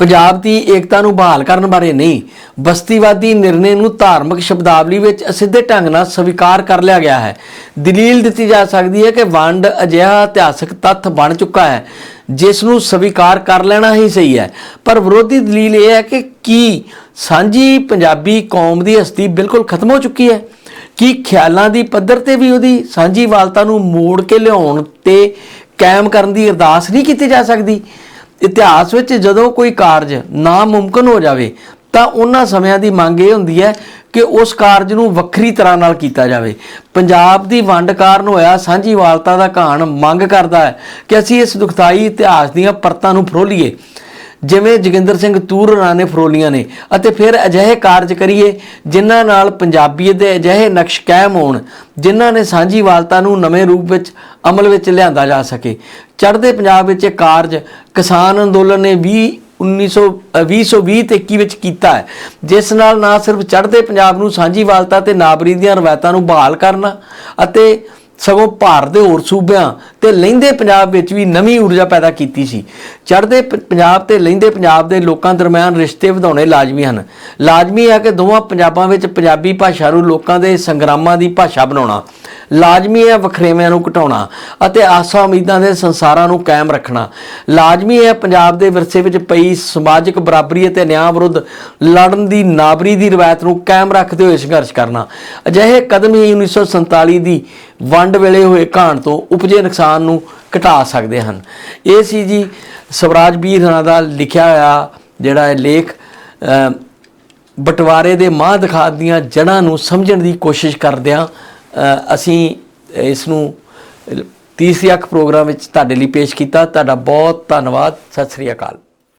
A: ਪੰਜਾਬ ਦੀ ਏਕਤਾ ਨੂੰ ਬਹਾਲ ਕਰਨ ਬਾਰੇ ਨਹੀਂ, ਬਸਤੀਵਾਦੀ ਨਿਰਣੇ ਨੂੰ ਧਾਰਮਿਕ ਸ਼ਬਦਾਵਲੀ ਵਿੱਚ ਅਸਿੱਧੇ ਢੰਗ ਨਾਲ ਸਵੀਕਾਰ ਕਰ ਲਿਆ ਗਿਆ ਹੈ। ਦਲੀਲ ਦਿੱਤੀ ਜਾ ਸਕਦੀ ਹੈ ਕਿ ਵੰਡ ਅਜਿਹਾ ਇਤਿਹਾਸਕ ਤੱਥ ਬਣ ਚੁੱਕਾ ਹੈ, ਜਿਸ ਨੂੰ ਸਵੀਕਾਰ ਕਰ ਲੈਣਾ ਹੀ ਸਹੀ ਹੈ। ਪਰ ਵਿਰੋਧੀ ਦਲੀਲ ਇਹ ਹੈ ਕਿ ਕੀ ਸਾਂਝੀ ਪੰਜਾਬੀ ਕੌਮ ਦੀ ਹਸਤੀ ਬਿਲਕੁਲ ਖਤਮ ਹੋ ਚੁੱਕੀ ਹੈ? ਕੀ ਖਿਆਲਾਂ ਦੀ ਪੱਧਰ ਤੇ ਵੀ ਉਹਦੀ ਸਾਂਝੀ ਵਾਲਤਾ ਨੂੰ ਮੋੜ ਕੇ ਲਿਆਉਣ ਤੇ ਕਾਇਮ ਕਰਨ ਦੀ ਅਰਦਾਸ ਨਹੀਂ ਕੀਤੀ ਜਾ ਸਕਦੀ? ਇਤਿਹਾਸ ਵਿੱਚ ਜਦੋਂ ਕੋਈ ਕਾਰਜ ਨਾਮੁਮਕਿਨ ਹੋ ਜਾਵੇ, ਤਾਂ ਉਹਨਾਂ ਸਮਿਆਂ ਦੀ ਮੰਗ ਇਹ ਹੁੰਦੀ ਹੈ ਕਿ ਉਸ ਕਾਰਜ ਨੂੰ ਵੱਖਰੀ ਤਰ੍ਹਾਂ ਨਾਲ ਕੀਤਾ ਜਾਵੇ। ਪੰਜਾਬ ਦੀ ਵੰਡ ਕਾਰਨ ਹੋਇਆ ਸਾਂਝੀ ਵਾਲਤਾ ਦਾ ਕਹਾਣ ਮੰਗ ਕਰਦਾ ਹੈ ਕਿ ਅਸੀਂ ਇਸ ਦੁਖਦਾਈ ਇਤਿਹਾਸ ਦੀਆਂ ਪਰਤਾਂ ਨੂੰ ਫਰੋਲੀਏ। ਜਿਵੇਂ ਜੋਗਿੰਦਰ ਸਿੰਘ ਤੂਰ ਰਾਣਾ ਨੇ ਫਰੋਲੀਆਂ ਨੇ ਅਤੇ ਫਿਰ ਅਜਿਹੇ ਕਾਰਜ ਕਰੀਏ ਜਿਨ੍ਹਾਂ ਨਾਲ ਪੰਜਾਬੀਅਤ ਦੇ ਅਜਿਹੇ ਨਕਸ਼ ਕਾਇਮ ਹੋਣ ਜਿਨ੍ਹਾਂ ਨੇ ਸਾਂਝੀ ਵਾਲਤਾ ਨੂੰ ਨਵੇਂ ਰੂਪ ਵਿੱਚ ਅਮਲ ਵਿੱਚ ਲਿਆਂਦਾ ਜਾ ਸਕੇ। ਚੜ੍ਹਦੇ ਪੰਜਾਬ ਵਿੱਚ ਇਹ ਕਾਰਜ ਕਿਸਾਨ ਅੰਦੋਲਨ ਨੇ 20 1900 ਅ, 2020 ਤੇ 21 ਵਿੱਚ ਕੀਤਾ ਹੈ ਜਿਸ ਨਾਲ ਨਾ ਸਿਰਫ ਚੜ੍ਹਦੇ ਪੰਜਾਬ ਨੂੰ ਸਾਂਝੀ ਵਾਲਤਾ ਤੇ ਨਾਬਰੀ ਦੀਆਂ ਰਵਾਇਤਾਂ ਨੂੰ ਬਹਾਲ ਕਰਨਾ ਅਤੇ ਸਗੋਂ ਭਾਰਤ ਦੇ ਹੋਰ ਸੂਬਿਆਂ ਤੇ ਲਹਿੰਦੇ ਪੰਜਾਬ ਵਿੱਚ ਵੀ ਨਵੀਂ ਊਰਜਾ ਪੈਦਾ ਕੀਤੀ ਸੀ। ਚੜ੍ਹਦੇ ਪੰਜਾਬ ਤੇ ਲਹਿੰਦੇ ਪੰਜਾਬ ਦੇ ਲੋਕਾਂ ਦਰਮਿਆਨ ਰਿਸ਼ਤੇ ਵਧਾਉਣੇ ਲਾਜ਼ਮੀ ਹਨ। ਲਾਜ਼ਮੀ ਹੈ ਕਿ ਦੋਵਾਂ ਪੰਜਾਬਾਂ ਵਿੱਚ ਪੰਜਾਬੀ ਭਾਸ਼ਾ ਨੂੰ ਲੋਕਾਂ ਦੇ ਸੰਗਰਾਮਾਂ ਦੀ ਭਾਸ਼ਾ ਬਣਾਉਣਾ, ਲਾਜ਼ਮੀ ਹੈ ਵਖਰੇਵਿਆਂ ਨੂੰ ਘਟਾਉਣਾ ਅਤੇ ਆਸਾਂ ਉਮੀਦਾਂ ਦੇ ਸੰਸਾਰਾਂ ਨੂੰ ਕਾਇਮ ਰੱਖਣਾ। ਲਾਜ਼ਮੀ ਹੈ ਪੰਜਾਬ ਦੇ ਵਿਰਸੇ ਵਿੱਚ ਪਈ ਸਮਾਜਿਕ ਬਰਾਬਰੀ ਅਤੇ ਨਿਆਂ ਵਿਰੁੱਧ ਲੜਨ ਦੀ ਨਾਬਰੀ ਦੀ ਰਵਾਇਤ ਨੂੰ ਕਾਇਮ ਰੱਖਦੇ ਹੋਏ ਸੰਘਰਸ਼ ਕਰਨਾ। ਅਜਿਹੇ ਕਦਮ ਹੀ 1947 ਦੀ ਵੰਡ ਵੇਲੇ ਹੋਏ ਘਾਣ ਤੋਂ ਉਪਜੇ ਨੁਕਸਾਨ ਨੂੰ ਘਟਾ ਸਕਦੇ ਹਨ। ਇਹ ਸੀ ਜੀ ਸਵਰਾਜ ਵੀਰ ਹਣਾ ਦਾ ਲਿਖਿਆ ਹੋਇਆ ਜਿਹੜਾ ਇਹ ਲੇਖ ਬਟਵਾਰੇ ਦੇ ਮਾਂ ਦਿਖਾ ਦੀਆਂ ਜੜ੍ਹਾਂ ਨੂੰ ਸਮਝਣ ਦੀ ਕੋਸ਼ਿਸ਼ ਕਰਦਿਆਂ ਅਸੀਂ ਇਸ ਨੂੰ ਤੀਸਰੀ ਅੱਖ ਪ੍ਰੋਗਰਾਮ ਵਿੱਚ ਤੁਹਾਡੇ ਲਈ ਪੇਸ਼ ਕੀਤਾ। ਤੁਹਾਡਾ ਬਹੁਤ ਧੰਨਵਾਦ। ਸਤਿ ਸ੍ਰੀ ਅਕਾਲ।